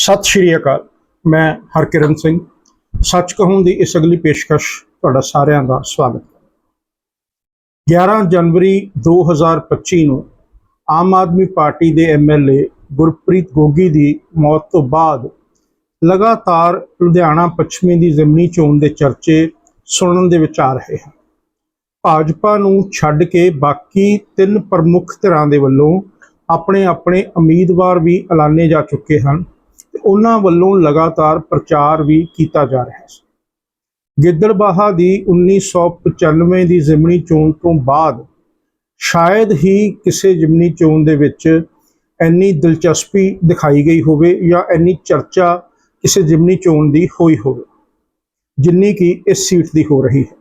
ਸਤਿ ਸ਼੍ਰੀ ਅਕਾਲ। ਮੈਂ ਹਰਕਿਰਨ ਸਿੰਘ। ਸੱਚ ਕਹੂੰ ਦੀ ਇਸ ਅਗਲੀ ਪੇਸ਼ਕਸ਼ ਤੁਹਾਡਾ ਸਾਰਿਆਂ ਦਾ ਸਵਾਗਤ ਹੈ। 11 ਜਨਵਰੀ 2025 ਨੂੰ ਆਮ ਆਦਮੀ ਪਾਰਟੀ ਦੇ ਐਮਐਲਏ ਗੁਰਪ੍ਰੀਤ ਗੋਗੀ ਦੀ ਮੌਤ ਤੋਂ ਬਾਅਦ ਲਗਾਤਾਰ ਲੁਧਿਆਣਾ ਪੱਛਮੀ ਦੀ ਜ਼ਮਨੀ ਚੋਣ ਦੇ ਚਰਚੇ ਸੁਣਨ ਦੇ ਵਿੱਚ ਆ ਰਹੇ ਹਨ। ਭਾਜਪਾ ਨੂੰ ਛੱਡ ਕੇ ਬਾਕੀ ਤਿੰਨ ਪ੍ਰਮੁੱਖ ਧਿਰਾਂ ਦੇ ਵੱਲੋਂ ਆਪਣੇ ਆਪਣੇ ਉਮੀਦਵਾਰ ਵੀ ਐਲਾਨੇ ਜਾ ਚੁੱਕੇ ਹਨ। ਤੇ ਉਹਨਾਂ ਵੱਲੋਂ ਲਗਾਤਾਰ ਪ੍ਰਚਾਰ ਵੀ ਕੀਤਾ ਜਾ ਰਿਹਾ ਸੀ। ਗਿੱਦੜਬਾਹਾ ਦੀ 1995 ਦੀ ਜ਼ਿਮਨੀ ਚੋਣ ਤੋਂ ਬਾਅਦ ਸ਼ਾਇਦ ਹੀ ਕਿਸੇ ਜ਼ਿਮਨੀ ਚੋਣ ਦੇ ਵਿੱਚ ਇੰਨੀ ਦਿਲਚਸਪੀ ਦਿਖਾਈ ਗਈ ਹੋਵੇ ਜਾਂ ਇੰਨੀ ਚਰਚਾ ਕਿਸੇ ਜ਼ਿਮਨੀ ਚੋਣ ਦੀ ਹੋਈ ਹੋਵੇ, ਜਿੰਨੀ ਕਿ ਇਸ ਸੀਟ ਦੀ ਹੋ ਰਹੀ ਹੈ।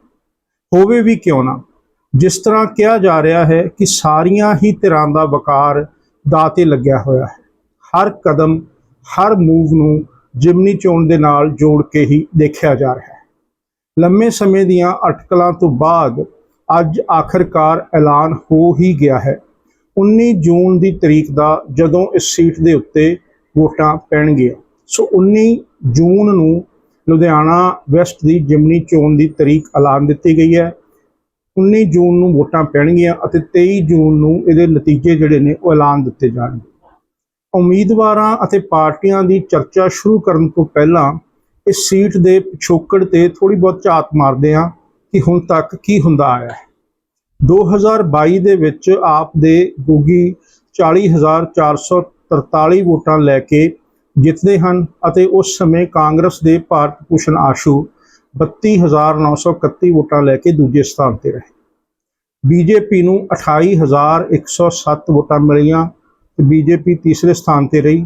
ਹੋਵੇ ਵੀ ਕਿਉਂ ਨਾ, ਜਿਸ ਤਰ੍ਹਾਂ ਕਿਹਾ ਜਾ ਰਿਹਾ ਹੈ ਕਿ ਸਾਰੀਆਂ ਹੀ ਧਿਰਾਂ ਦਾ ਵਕਾਰ ਦਾਅ ਤੇ ਲੱਗਿਆ ਹੋਇਆ ਹੈ। ਹਰ ਕਦਮ ਹਰ ਮੂਵ ਨੂੰ ਜਿਮਨੀ ਚੋਣ ਦੇ ਨਾਲ ਜੋੜ ਕੇ ਹੀ ਦੇਖਿਆ ਜਾ ਰਿਹਾ ਹੈ। ਲੰਮੇ ਸਮੇਂ ਦੀਆਂ ਅਟਕਲਾਂ ਤੋਂ ਬਾਅਦ ਅੱਜ ਆਖਰਕਾਰ ਐਲਾਨ ਹੋ ਹੀ ਗਿਆ ਹੈ। 19 ਜੂਨ ਦੀ ਤਰੀਕ ਦਾ ਜਦੋਂ ਇਸ ਸੀਟ ਦੇ ਉੱਤੇ ਵੋਟਾਂ ਪੈਣਗੀਆਂ, ਸੋ 19 ਜੂਨ ਨੂੰ ਲੁਧਿਆਣਾ ਵੈਸਟ ਦੀ ਜਿਮਨੀ ਚੋਣ ਦੀ ਤਰੀਕ ਐਲਾਨ ਦਿੱਤੀ ਗਈ ਹੈ। 19 ਜੂਨ ਨੂੰ ਵੋਟਾਂ ਪੈਣਗੀਆਂ ਅਤੇ 23 ਜੂਨ ਨੂੰ ਇਹਦੇ ਨਤੀਜੇ ਜਿਹੜੇ ਨੇ ਉਹ ਐਲਾਨ ਦਿੱਤੇ ਜਾਣਗੇ। ਉਮੀਦਵਾਰਾਂ ਅਤੇ ਪਾਰਟੀਆਂ ਦੀ ਚਰਚਾ ਸ਼ੁਰੂ ਕਰਨ ਤੋਂ ਪਹਿਲਾਂ ਇਸ ਸੀਟ ਦੇ ਪਿਛੋਕੜ ਤੇ ਥੋੜੀ ਬਹੁਤ ਝਾਤ ਮਾਰਦੇ ਹਾਂ ਕਿ ਹੁਣ ਤੱਕ ਕੀ ਹੁੰਦਾ ਆਇਆ ਹੈ। 2022 ਦੇ ਵਿੱਚ ਆਪ ਦੇ ਗੋਗੀ 40443 ਵੋਟਾਂ ਲੈ ਕੇ ਜਿੱਤਦੇ ਹਨ ਅਤੇ ਉਸ ਸਮੇਂ ਕਾਂਗਰਸ ਦੇ ਭਾਰਤ ਭੂਸ਼ਣ ਆਸ਼ੂ 32931 ਵੋਟਾਂ ਲੈ ਕੇ ਦੂਜੇ ਸਥਾਨ ਤੇ ਰਹੇ। ਬੀਜੇਪੀ ਨੂੰ 28107 ਵੋਟਾਂ ਮਿਲੀਆਂ ਤੇ ਬੀਜੇਪੀ ਤੀਸਰੇ ਸਥਾਨ ਤੇ ਰਹੀ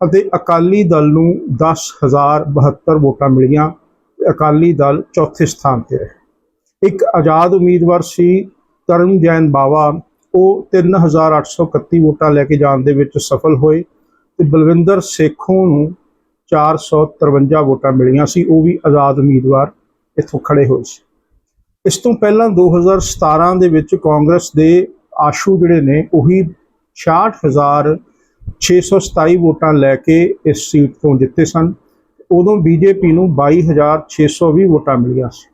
ਅਤੇ ਅਕਾਲੀ ਦਲ ਨੂੰ 10072 ਵੋਟਾਂ ਮਿਲੀਆਂ ਅਕਾਲੀ ਦਲ ਚੌਥੇ ਸਥਾਨ ਤੇ ਰਹੇ। ਇੱਕ ਆਜ਼ਾਦ ਉਮੀਦਵਾਰ ਸੀ ਤਰਨ ਜੈਨ ਬਾਵਾ। ਉਹ 3831 ਵੋਟਾਂ ਲੈ ਕੇ ਜਾਣ ਦੇ ਵਿੱਚ ਸਫਲ ਹੋਏ ਤੇ ਬਲਵਿੰਦਰ ਸੇਖੋਂ ਨੂੰ 453 ਵੋਟਾਂ ਮਿਲੀਆਂ ਸੀ। ਉਹ ਵੀ ਆਜ਼ਾਦ ਉਮੀਦਵਾਰ ਇੱਥੋਂ ਖੜੇ ਹੋਏ ਸੀ। ਇਸ ਤੋਂ ਪਹਿਲਾਂ 2017 ਦੇ ਵਿੱਚ ਕਾਂਗਰਸ ਦੇ ਆਸ਼ੂ ਜਿਹੜੇ ਨੇ, ਉਹੀ 66627 ਵੋਟਾਂ ਲੈ ਕੇ ਇਸ ਸੀਟ ਤੋਂ ਜਿੱਤੇ ਸਨ। ਉਦੋਂ ਬੀਜੇਪੀ ਨੂੰ 22620 ਵੋਟਾਂ ਮਿਲੀਆਂ ਸੀ।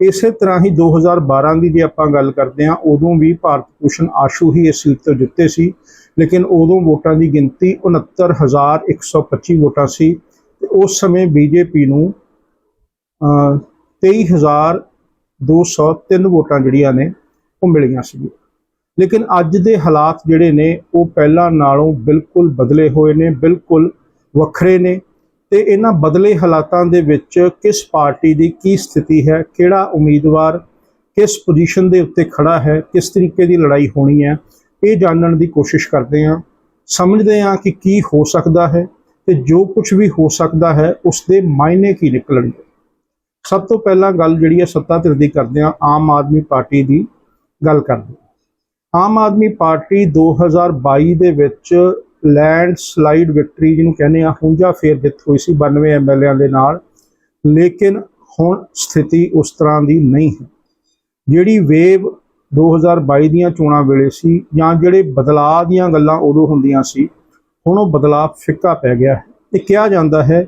ਇਸੇ ਤਰ੍ਹਾਂ ਹੀ 2012 ਦੀ ਜੇ ਆਪਾਂ ਗੱਲ ਕਰਦੇ ਹਾਂ ਉਦੋਂ ਵੀ ਭਾਰਤ ਭੂਸ਼ਣ ਆਸ਼ੂ ਹੀ ਇਸ ਸੀਟ ਤੋਂ ਜਿੱਤੇ ਸੀ ਲੇਕਿਨ ਉਦੋਂ ਵੋਟਾਂ ਦੀ ਗਿਣਤੀ 69125 ਵੋਟਾਂ ਸੀ ਤੇ ਉਸ ਸਮੇਂ ਬੀਜੇਪੀ ਨੂੰ ਅਹ, 23203 ਵੋਟਾਂ ਜਿਹੜੀਆਂ ਨੇ ਉਹ ਮਿਲੀਆਂ ਸੀ ਲੇਕਿਨ ਅੱਜ ਦੇ ਹਾਲਾਤ ਜਿਹੜੇ ਨੇ, ਉਹ ਪਹਿਲਾਂ ਨਾਲੋਂ ਬਿਲਕੁਲ ਬਦਲੇ ਹੋਏ ਨੇ, ਬਿਲਕੁਲ ਵੱਖਰੇ ਨੇ। ਤੇ ਇਹਨਾਂ ਬਦਲੇ ਹਾਲਾਤਾਂ ਦੇ ਵਿੱਚ ਕਿਸ ਪਾਰਟੀ ਦੀ ਕੀ ਸਥਿਤੀ ਹੈ, ਕਿਹੜਾ ਉਮੀਦਵਾਰ ਕਿਸ ਪੋਜੀਸ਼ਨ ਦੇ ਉੱਤੇ ਖੜਾ ਹੈ, ਕਿਸ ਤਰੀਕੇ ਦੀ ਲੜਾਈ ਹੋਣੀ ਹੈ, ਇਹ ਜਾਣਨ ਦੀ ਕੋਸ਼ਿਸ਼ ਕਰਦੇ ਹਾਂ। ਸਮਝਦੇ ਹਾਂ ਕਿ ਕੀ ਹੋ ਸਕਦਾ ਹੈ ਤੇ ਜੋ ਕੁਝ ਵੀ ਹੋ ਸਕਦਾ ਹੈ ਉਸ ਦੇ ਮਾਇਨੇ ਕੀ ਨਿਕਲਣਗੇ। ਸਭ ਤੋਂ ਪਹਿਲਾਂ ਗੱਲ ਜਿਹੜੀ ਹੈ ਸੱਤਾ ਧਿਰ ਦੀ ਕਰਦੇ ਹਾਂ, ਆਮ ਆਦਮੀ ਪਾਰਟੀ ਦੀ ਗੱਲ ਕਰਦੇ ਆਮ ਆਦਮੀ ਪਾਰਟੀ 2022 ਦੇ ਵਿੱਚ ਲੈਂਡ ਸਲਾਈਡ ਵਿਕਟਰੀ ਜਿਹਨੂੰ ਕਹਿੰਦੇ ਆ ਹੁੰਜਾ ਫੇਰ ਜਿੱਤ ਹੋਈ ਸੀ 92 ਐਮਐਲਏਆਂ ਦੇ ਨਾਲ। ਲੇਕਿਨ ਹੁਣ ਸਥਿਤੀ ਉਸ ਤਰ੍ਹਾਂ ਦੀ ਨਹੀਂ ਹੈ। ਜਿਹੜੀ ਵੇਵ 2022 ਦੀਆਂ ਚੋਣਾਂ ਵੇਲੇ ਸੀ ਜਾਂ ਜਿਹੜੇ ਬਦਲਾਅ ਦੀਆਂ ਗੱਲਾਂ ਉਦੋਂ ਹੁੰਦੀਆਂ ਸੀ, ਹੁਣ ਉਹ ਬਦਲਾਅ ਫਿੱਕਾ ਪੈ ਗਿਆ ਹੈ। ਤੇ ਕਿਹਾ ਜਾਂਦਾ ਹੈ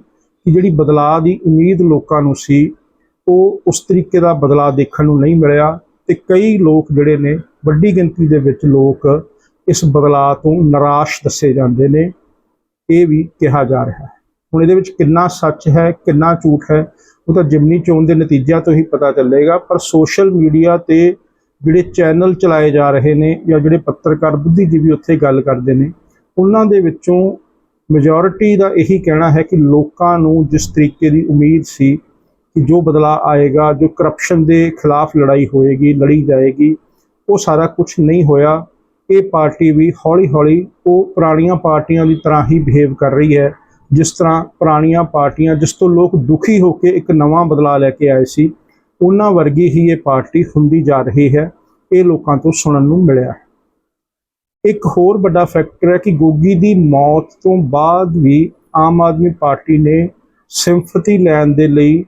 ਕਿ ਜਿਹੜੀ ਬਦਲਾਅ ਦੀ ਉਮੀਦ ਲੋਕਾਂ ਨੂੰ ਸੀ, ਉਹ ਉਸ ਤਰੀਕੇ ਦਾ ਬਦਲਾਅ ਦੇਖਣ ਨੂੰ ਨਹੀਂ ਮਿਲਿਆ ਤੇ ਕਈ ਲੋਕ ਜਿਹੜੇ ਨੇ ਵੱਡੀ ਗਿਣਤੀ ਦੇ ਵਿੱਚ ਲੋਕ ਇਸ ਬਦਲਾਅ ਤੋਂ ਨਿਰਾਸ਼ ਦੱਸੇ ਜਾਂਦੇ ਨੇ। ਇਹ ਵੀ ਕਿਹਾ ਜਾ ਰਿਹਾ ਹੈ। ਹੁਣ ਇਹਦੇ ਵਿੱਚ ਕਿੰਨਾ ਸੱਚ ਹੈ, ਕਿੰਨਾ ਝੂਠ ਹੈ, ਉਹ ਤਾਂ ਜਿਮਨੀ ਚੋਣ ਦੇ ਨਤੀਜਿਆਂ ਤੋਂ ਹੀ ਪਤਾ ਚੱਲੇਗਾ। ਪਰ ਸੋਸ਼ਲ ਮੀਡੀਆ ਤੇ ਜਿਹੜੇ ਚੈਨਲ ਚਲਾਏ ਜਾ ਰਹੇ ਨੇ ਜਾਂ ਜਿਹੜੇ ਪੱਤਰਕਾਰ ਬੁੱਧੀਜੀਵੀ ਉੱਥੇ ਗੱਲ ਕਰਦੇ ਨੇ, ਉਹਨਾਂ ਦੇ ਵਿੱਚੋਂ ਮੈਜੋਰਿਟੀ ਦਾ ਇਹੀ ਕਹਿਣਾ ਹੈ ਕਿ ਲੋਕਾਂ ਨੂੰ ਜਿਸ ਤਰੀਕੇ ਦੀ ਉਮੀਦ ਸੀ ਕਿ ਜੋ ਬਦਲਾਅ ਆਏਗਾ, ਜੋ ਕਰਪਸ਼ਨ ਦੇ ਖਿਲਾਫ ਲੜਾਈ ਹੋਏਗੀ, ਲੜੀ ਜਾਏਗੀ ਉਹ ਸਾਰਾ ਕੁਝ ਨਹੀਂ ਹੋਇਆ। ਇਹ ਪਾਰਟੀ ਵੀ ਹੌਲੀ-ਹੌਲੀ ਉਹ ਪੁਰਾਣੀਆਂ ਪਾਰਟੀਆਂ ਦੀ ਤਰ੍ਹਾਂ ਹੀ ਬਿਹੇਵ ਕਰ ਰਹੀ ਹੈ। ਜਿਸ ਤਰ੍ਹਾਂ ਪੁਰਾਣੀਆਂ ਪਾਰਟੀਆਂ ਜਿਸ ਤੋਂ ਲੋਕ ਦੁਖੀ ਹੋ ਕੇ ਇੱਕ ਨਵਾਂ ਬਦਲਾਅ ਲੈ ਕੇ ਆਏ ਸੀ, ਉਹਨਾਂ ਵਰਗੀ ਹੀ ਇਹ ਪਾਰਟੀ ਹੁੰਦੀ ਜਾ ਰਹੀ ਹੈ। ਇਹ ਲੋਕਾਂ ਤੋਂ ਸੁਣਨ ਨੂੰ ਮਿਲਿਆ। ਇੱਕ ਹੋਰ ਵੱਡਾ ਫੈਕਟਰ ਹੈ ਕਿ ਗੋਗੀ ਦੀ ਮੌਤ ਤੋਂ ਬਾਅਦ ਵੀ ਆਮ ਆਦਮੀ ਪਾਰਟੀ ਨੇ ਸਿੰਪਥੀ ਲੈਣ ਦੇ ਲਈ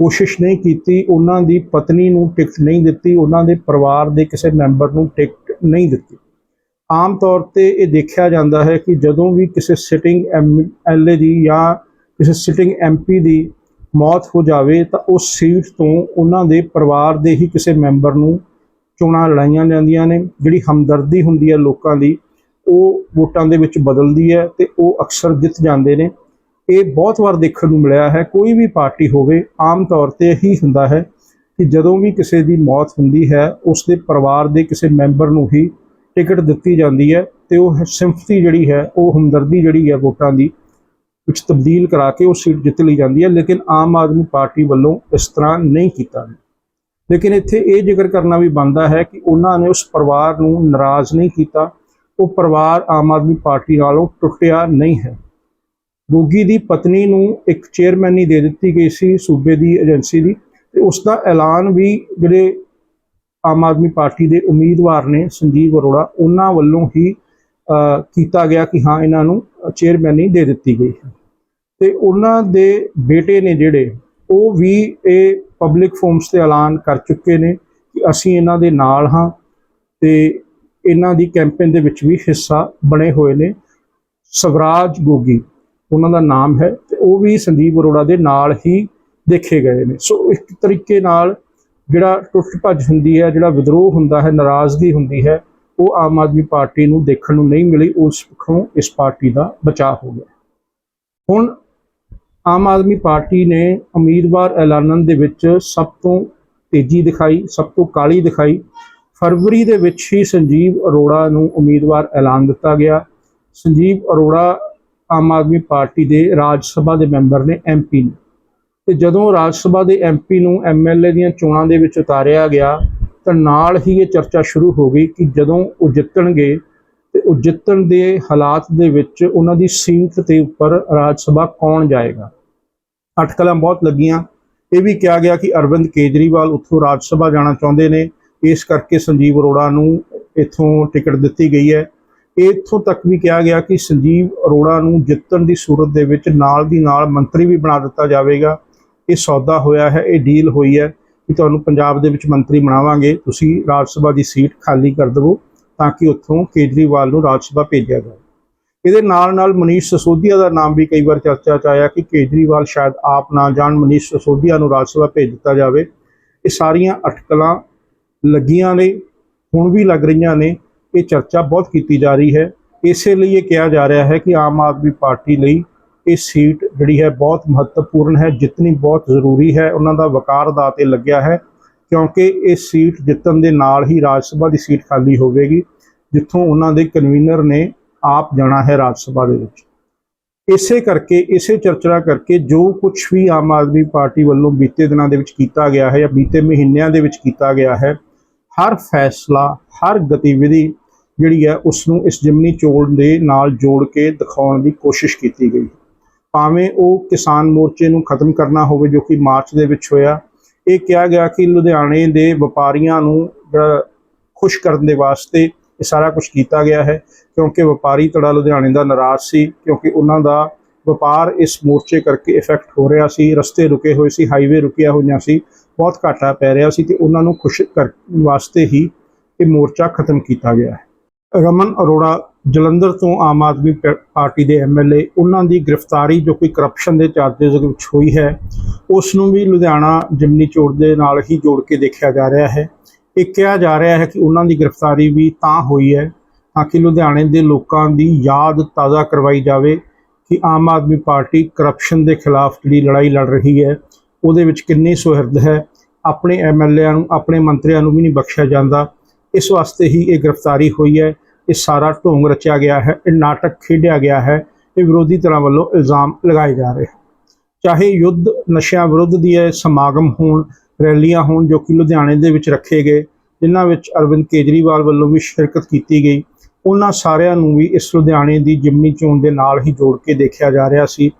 ਕੋਸ਼ਿਸ਼ ਨਹੀਂ ਕੀਤੀ, ਉਹਨਾਂ ਦੀ ਪਤਨੀ ਨੂੰ ਟਿਕਟ ਨਹੀਂ ਦਿੱਤੀ, ਉਹਨਾਂ ਦੇ ਪਰਿਵਾਰ ਦੇ ਕਿਸੇ ਮੈਂਬਰ ਨੂੰ ਟਿਕਟ ਨਹੀਂ ਦਿੱਤੀ। ਆਮ ਤੌਰ ਤੇ ਇਹ ਦੇਖਿਆ ਜਾਂਦਾ ਹੈ ਕਿ ਜਦੋਂ ਵੀ ਕਿਸੇ ਸਿਟਿੰਗ ਐਮਐਲਏ ਦੀ ਜਾਂ ਕਿਸੇ ਸਿਟਿੰਗ ਐਮਪੀ ਦੀ ਮੌਤ ਹੋ ਜਾਵੇ, ਤਾਂ ਉਸ ਸੀਟ ਤੋਂ ਉਹਨਾਂ ਦੇ ਪਰਿਵਾਰ ਦੇ ਹੀ ਕਿਸੇ ਮੈਂਬਰ ਨੂੰ ਚੋਣਾਂ ਲੜਾਈਆਂ ਜਾਂਦੀਆਂ ਨੇ। ਜਿਹੜੀ ਹਮਦਰਦੀ ਹੁੰਦੀ ਹੈ ਲੋਕਾਂ ਦੀ, ਉਹ ਵੋਟਾਂ ਦੇ ਵਿੱਚ ਬਦਲਦੀ ਹੈ ਤੇ ਉਹ ਅਕਸਰ ਜਿੱਤ ਜਾਂਦੇ ਨੇ। ਇਹ ਬਹੁਤ ਵਾਰ ਦੇਖਣ ਨੂੰ ਮਿਲਿਆ ਹੈ, ਕੋਈ ਵੀ ਪਾਰਟੀ ਹੋਵੇ, ਆਮ ਤੌਰ ਤੇ ਇਹੀ ਹੁੰਦਾ ਹੈ ਕਿ ਜਦੋਂ ਵੀ ਕਿਸੇ ਦੀ ਮੌਤ ਹੁੰਦੀ ਹੈ ਉਸ ਦੇ ਪਰਿਵਾਰ ਦੇ ਕਿਸੇ ਮੈਂਬਰ ਨੂੰ ਹੀ ਟਿਕਟ ਦਿੱਤੀ ਜਾਂਦੀ ਹੈ ਤੇ ਉਹ ਸਿੰਪਥੀ ਜਿਹੜੀ ਹੈ, ਉਹ ਹਮਦਰਦੀ ਜਿਹੜੀ ਹੈ ਵੋਟਾਂ ਦੀ ਵਿੱਚ ਤਬਦੀਲ ਕਰਾ ਕੇ ਉਹ ਸੀਟ ਜਿੱਤ ਲਈ ਜਾਂਦੀ ਹੈ, ਲੇਕਿਨ ਆਮ ਆਦਮੀ ਪਾਰਟੀ ਵੱਲੋਂ ਇਸ ਤਰ੍ਹਾਂ ਨਹੀਂ ਕੀਤਾ ਗਿਆ ਲੇਕਿਨ ਇੱਥੇ ਇਹ ਜ਼ਿਕਰ ਕਰਨਾ ਵੀ ਬਣਦਾ ਹੈ ਕਿ ਉਹਨਾਂ ਨੇ ਉਸ ਪਰਿਵਾਰ ਨੂੰ ਨਾਰਾਜ਼ ਨਹੀਂ ਕੀਤਾ, ਉਹ ਪਰਿਵਾਰ ਆਮ ਆਦਮੀ ਪਾਰਟੀ ਨਾਲੋਂ ਟੁੱਟਿਆ ਨਹੀਂ ਹੈ। ਗੋਗੀ ਦੀ ਪਤਨੀ ਨੂੰ ਇੱਕ ਚੇਅਰਮੈਨੀ ਦੇ ਦਿੱਤੀ ਗਈ ਸੀ ਸੂਬੇ ਦੀ ਏਜੰਸੀ ਦੀ ਤੇ ਉਸ ਦਾ ਐਲਾਨ ਵੀ ਜਿਹੜੇ ਆਮ ਆਦਮੀ ਪਾਰਟੀ ਦੇ ਉਮੀਦਵਾਰ ਨੇ ਸੰਜੀਵ ਅਰੋੜਾ, ਉਹਨਾਂ ਵੱਲੋਂ ਹੀ ਕੀਤਾ ਗਿਆ ਕਿ ਹਾਂ, ਇਹਨਾਂ ਨੂੰ ਚੇਅਰਮੈਨੀ ਦੇ ਦਿੱਤੀ ਗਈ ਹੈ। ਤੇ ਉਹਨਾਂ ਦੇ ਬੇਟੇ ਨੇ ਜਿਹੜੇ, ਉਹ ਵੀ ਇਹ ਪਬਲਿਕ ਫੋਰਮਸ ਤੇ ਐਲਾਨ ਕਰ ਚੁੱਕੇ ਨੇ ਕਿ ਅਸੀਂ ਇਹਨਾਂ ਦੇ ਨਾਲ ਹਾਂ ਤੇ ਇਹਨਾਂ ਦੀ ਕੈਂਪੇਨ ਦੇ ਵਿੱਚ ਵੀ ਹਿੱਸਾ ਬਣੇ ਹੋਏ ਨੇ। ਸਵਰਾਜ ਗੋਗੀ ਉਹਨਾਂ ਦਾ ਨਾਮ ਹੈ ਤੇ ਉਹ ਵੀ ਸੰਦੀਪ ਅਰੋੜਾ ਦੇ ਨਾਲ ਹੀ ਦੇਖੇ ਗਏ ਨੇ। ਸੋ ਇੱਕ ਤਰੀਕੇ ਨਾਲ ਜਿਹੜਾ ਟੁੱਟ ਭੱਜ ਹੁੰਦੀ ਹੈ, ਜਿਹੜਾ ਵਿਦਰੋਹ ਹੁੰਦਾ ਹੈ, ਨਾਰਾਜ਼ਗੀ ਹੁੰਦੀ ਹੈ, ਉਹ ਆਮ ਆਦਮੀ ਪਾਰਟੀ ਨੂੰ ਦੇਖਣ ਨੂੰ ਨਹੀਂ ਮਿਲੀ, ਉਸ ਪੱਖੋਂ ਇਸ ਪਾਰਟੀ ਦਾ ਬਚਾਅ ਹੋ ਗਿਆ। ਹੁਣ ਆਮ ਆਦਮੀ ਪਾਰਟੀ ਨੇ ਉਮੀਦਵਾਰ ਐਲਾਨਣ ਦੇ ਵਿੱਚ ਸਭ ਤੋਂ ਤੇਜ਼ੀ ਦਿਖਾਈ, ਸਭ ਤੋਂ ਕਾਲੀ ਦਿਖਾਈ। ਫਰਵਰੀ ਦੇ ਵਿੱਚ ਹੀ ਸੰਜੀਵ ਅਰੋੜਾ ਨੂੰ ਉਮੀਦਵਾਰ ਐਲਾਨ ਦਿੱਤਾ ਗਿਆ। ਸੰਜੀਵ ਅਰੋੜਾ ਆਮ ਆਦਮੀ ਪਾਰਟੀ ਦੇ ਰਾਜ ਸਭਾ ਦੇ ਮੈਂਬਰ ਨੇ ਐਮਪੀ ਨੇ। ਤੇ ਜਦੋਂ ਰਾਜ ਸਭਾ ਦੇ ਐਮਪੀ ਨੂੰ ਐਮਐਲਏ ਦੀਆਂ ਚੋਣਾਂ ਦੇ ਵਿੱਚ ਉਤਾਰਿਆ ਗਿਆ, ਤਾਂ ਨਾਲ ਹੀ ਇਹ ਚਰਚਾ ਸ਼ੁਰੂ ਹੋ ਗਈ ਕਿ ਜਦੋਂ ਉਹ ਜਿੱਤਣਗੇ, ਤੇ ਉਹ ਜਿੱਤਣ ਦੇ ਹਾਲਾਤ ਦੇ ਵਿੱਚ ਉਹਨਾਂ ਦੀ ਸੀਟ ਦੇ ਉੱਪਰ ਰਾਜ ਸਭਾ ਕੌਣ ਜਾਏਗਾ। ਅਟਕਲਾਂ ਬਹੁਤ ਲੱਗੀਆਂ। ਇਹ ਵੀ ਕਿਹਾ ਗਿਆ ਕਿ ਅਰਵਿੰਦ ਕੇਜਰੀਵਾਲ ਉੱਥੋਂ ਰਾਜ ਸਭਾ ਜਾਣਾ ਚਾਹੁੰਦੇ ਨੇ। ਇਸ ਕਰਕੇ ਸੰਜੀਵ ਅਰੋੜਾ ਨੂੰ ਇੱਥੋਂ ਟਿਕਟ ਦਿੱਤੀ ਗਈ ਹੈ। ਇੱਥੋਂ ਤੱਕ ਵੀ ਕਿਹਾ ਗਿਆ ਕਿ ਸੰਜੀਵ ਅਰੋੜਾ ਨੂੰ ਜਿੱਤਣ ਦੀ ਸੂਰਤ ਦੇ ਵਿੱਚ ਨਾਲ ਦੀ ਨਾਲ ਮੰਤਰੀ ਵੀ ਬਣਾ ਦਿੱਤਾ ਜਾਵੇਗਾ। ਇਹ ਸੌਦਾ ਹੋਇਆ ਹੈ, ਇਹ ਡੀਲ ਹੋਈ ਹੈ ਕਿ ਤੁਹਾਨੂੰ ਪੰਜਾਬ ਦੇ ਵਿੱਚ ਮੰਤਰੀ ਬਣਾਵਾਂਗੇ। ਤੁਸੀਂ ਰਾਜ ਸਭਾ ਦੀ ਸੀਟ ਖਾਲੀ ਕਰ ਦਿਵੋ ਤਾਂ ਕਿ ਉੱਥੋਂ ਕੇਜਰੀਵਾਲ ਨੂੰ ਰਾਜ ਸਭਾ ਭੇਜਿਆ ਜਾਵੇ। ਇਹਦੇ ਨਾਲ ਨਾਲ ਮਨੀਸ਼ ਸਸੋਦੀਆ ਦਾ ਨਾਮ ਵੀ ਕਈ ਵਾਰ ਚਰਚਾ 'ਚ ਆਇਆ ਕਿ ਕੇਜਰੀਵਾਲ ਸ਼ਾਇਦ ਆਪ ਨਾ ਜਾਣ, ਮਨੀਸ਼ ਸਸੋਦੀਆ ਨੂੰ ਰਾਜ ਸਭਾ ਭੇਜ ਦਿੱਤਾ ਜਾਵੇ। ਇਹ ਸਾਰੀਆਂ ਅਟਕਲਾਂ ਲੱਗੀਆਂ ਨੇ, ਹੁਣ ਵੀ ਲੱਗ ਰਹੀਆਂ ਨੇ। ਇਹ ਚਰਚਾ ਬਹੁਤ ਕੀਤੀ ਜਾ ਰਹੀ ਹੈ। ਇਸੇ ਲਈ ਇਹ ਕਿਹਾ ਜਾ ਰਿਹਾ ਹੈ ਕਿ ਆਮ ਆਦਮੀ ਪਾਰਟੀ ਲਈ ਇਹ ਸੀਟ ਜਿਹੜੀ ਹੈ ਬਹੁਤ ਮਹੱਤਵਪੂਰਨ ਹੈ ਜਿੱਤਣੀ ਬਹੁਤ ਜ਼ਰੂਰੀ ਹੈ, ਉਹਨਾਂ ਦਾ ਵਕਾਰ ਦਾ ਤੇ ਲੱਗਿਆ ਹੈ, ਕਿਉਂਕਿ ਇਹ ਸੀਟ ਜਿੱਤਣ ਦੇ ਨਾਲ ਹੀ ਰਾਜ ਸਭਾ ਦੀ ਸੀਟ ਖਾਲੀ ਹੋਵੇਗੀ, ਜਿੱਥੋਂ ਉਹਨਾਂ ਦੇ ਕਨਵੀਨਰ ਨੇ ਆਪ ਜਾਣਾ ਹੈ ਰਾਜ ਸਭਾ ਦੇ ਵਿੱਚ। ਇਸੇ ਕਰਕੇ, ਇਸੇ ਚਰਚਾ ਕਰਕੇ ਜੋ ਕੁਝ ਵੀ ਆਮ ਆਦਮੀ ਪਾਰਟੀ ਵੱਲੋਂ ਬੀਤੇ ਦਿਨਾਂ ਦੇ ਵਿੱਚ ਕੀਤਾ ਗਿਆ ਹੈ ਜਾਂ ਬੀਤੇ ਮਹੀਨਿਆਂ ਦੇ ਵਿੱਚ ਕੀਤਾ ਗਿਆ ਹੈ, ਹਰ ਫੈਸਲਾ, ਹਰ ਗਤੀਵਿਧੀ ਜਿਹੜੀ ਹੈ ਉਸ ਨੂੰ ਇਸ ਜਿਮਨੀ ਚੋਣ ਦੇ ਨਾਲ ਜੋੜ ਕੇ ਦਿਖਾਉਣ ਦੀ ਕੋਸ਼ਿਸ਼ ਕੀਤੀ ਗਈ। ਭਾਵੇਂ ਉਹ ਕਿਸਾਨ ਮੋਰਚੇ ਨੂੰ ਖਤਮ ਕਰਨਾ ਹੋਵੇ, ਜੋ ਕਿ ਮਾਰਚ ਦੇ ਵਿੱਚ ਹੋਇਆ, ਇਹ ਕਿਹਾ ਗਿਆ ਕਿ ਲੁਧਿਆਣੇ ਦੇ ਵਪਾਰੀਆਂ ਨੂੰ ਜਿਹੜਾ ਖੁਸ਼ ਕਰਨ ਦੇ ਵਾਸਤੇ ਇਹ ਸਾਰਾ ਕੁਝ ਕੀਤਾ ਗਿਆ ਹੈ, ਕਿਉਂਕਿ ਵਪਾਰੀ ਤੜਾ ਲੁਧਿਆਣੇ ਦਾ ਨਾਰਾਜ਼ ਸੀ, ਕਿਉਂਕਿ ਉਹਨਾਂ ਦਾ ਵਪਾਰ ਇਸ ਮੋਰਚੇ ਕਰਕੇ ਇਫੈਕਟ ਹੋ ਰਿਹਾ ਸੀ, ਰਸਤੇ ਰੁਕੇ ਹੋਏ ਸੀ ਹਾਈਵੇ ਰੁਕਿਆ ਹੋਈਆਂ ਸੀ, ਬਹੁਤ ਘਾਟਾ ਪੈ ਰਿਹਾ ਸੀ ਤੇ ਉਹਨਾਂ ਨੂੰ ਖੁਸ਼ ਕਰਨ ਵਾਸਤੇ ਹੀ ਇਹ ਮੋਰਚਾ ਖਤਮ ਕੀਤਾ ਗਿਆ ਹੈ। ਰਮਨ ਅਰੋੜਾ ਜਲੰਧਰ ਤੋਂ ਆਮ ਆਦਮੀ ਪ- ਪਾਰਟੀ ਦੇ ਐਮਐਲਏ ਉਹਨਾਂ ਦੀ ਗ੍ਰਿਫਤਾਰੀ ਜੋ ਕੋਈ ਕਰਪਸ਼ਨ ਦੇ ਚਾਰਜਸ ਵਿੱਚ ਹੋਈ ਹੈ ਉਸ ਨੂੰ ਵੀ ਲੁਧਿਆਣਾ ਜਿਮਨੀ ਚੋੜ ਦੇ ਨਾਲ ਹੀ ਜੋੜ ਕੇ ਦੇਖਿਆ ਜਾ ਰਿਹਾ ਹੈ। ਇਹ ਕਿਹਾ ਜਾ ਰਿਹਾ ਹੈ ਕਿ ਉਹਨਾਂ ਦੀ ਗ੍ਰਿਫਤਾਰੀ ਵੀ ਤਾਂ ਹੋਈ ਹੈ ਤਾਂ ਕਿ ਲੁਧਿਆਣੇ ਦੇ ਲੋਕਾਂ ਦੀ ਯਾਦ ਤਾਜ਼ਾ ਕਰਵਾਈ ਜਾਵੇ ਕਿ ਆਮ ਆਦਮੀ ਪਾਰਟੀ ਕਰਪਸ਼ਨ ਦੇ ਖਿਲਾਫ ਜਿਹੜੀ ਲੜਾਈ ਲੜ ਰਹੀ ਹੈ, ਉਹਦੇ ਵਿੱਚ ਕਿੰਨੀ ਸੁਹਿਰਦ ਹੈ, ਆਪਣੇ ਐਮਐਲਏਆਂ ਨੂੰ, ਆਪਣੇ ਮੰਤਰੀਆਂ ਨੂੰ ਵੀ ਨਹੀਂ ਬਖਸ਼ਿਆ ਜਾਂਦਾ। ਇਸ ਵਾਸਤੇ ਹੀ ਇਹ ਗ੍ਰਿਫਤਾਰੀ ਹੋਈ ਹੈ। ਇਹ ਸਾਰਾ ਢੋਂਗ ਰਚਿਆ ਗਿਆ ਹੈ, ਇਹ ਨਾਟਕ ਖੇਡਿਆ ਗਿਆ ਹੈ, ਇਹ ਵਿਰੋਧੀ ਧਿਰਾਂ ਵੱਲੋਂ ਇਲਜ਼ਾਮ ਲਗਾਏ ਜਾ ਰਹੇ ਚਾਹੇ ਯੁੱਧ ਨਸ਼ਿਆਂ ਵਿਰੁੱਧ ਦੀ ਇਹ ਸਮਾਗਮ ਹੋਣ, ਰੈਲੀਆਂ ਹੋਣ ਜੋ ਕਿ ਲੁਧਿਆਣੇ ਦੇ ਵਿੱਚ ਰੱਖੇ ਗਏ, ਜਿਨ੍ਹਾਂ ਵਿੱਚ ਅਰਵਿੰਦ ਕੇਜਰੀਵਾਲ ਵੱਲੋਂ ਵੀ ਸ਼ਿਰਕਤ ਕੀਤੀ ਗਈ, ਉਹਨਾਂ ਸਾਰਿਆਂ ਨੂੰ ਵੀ ਇਸ ਲੁਧਿਆਣੇ ਦੀ ਜਿਮਨੀ ਚੋਣ ਦੇ ਨਾਲ ਹੀ ਜੋੜ ਕੇ ਦੇਖਿਆ ਜਾ ਰਿਹਾ ਸੀ।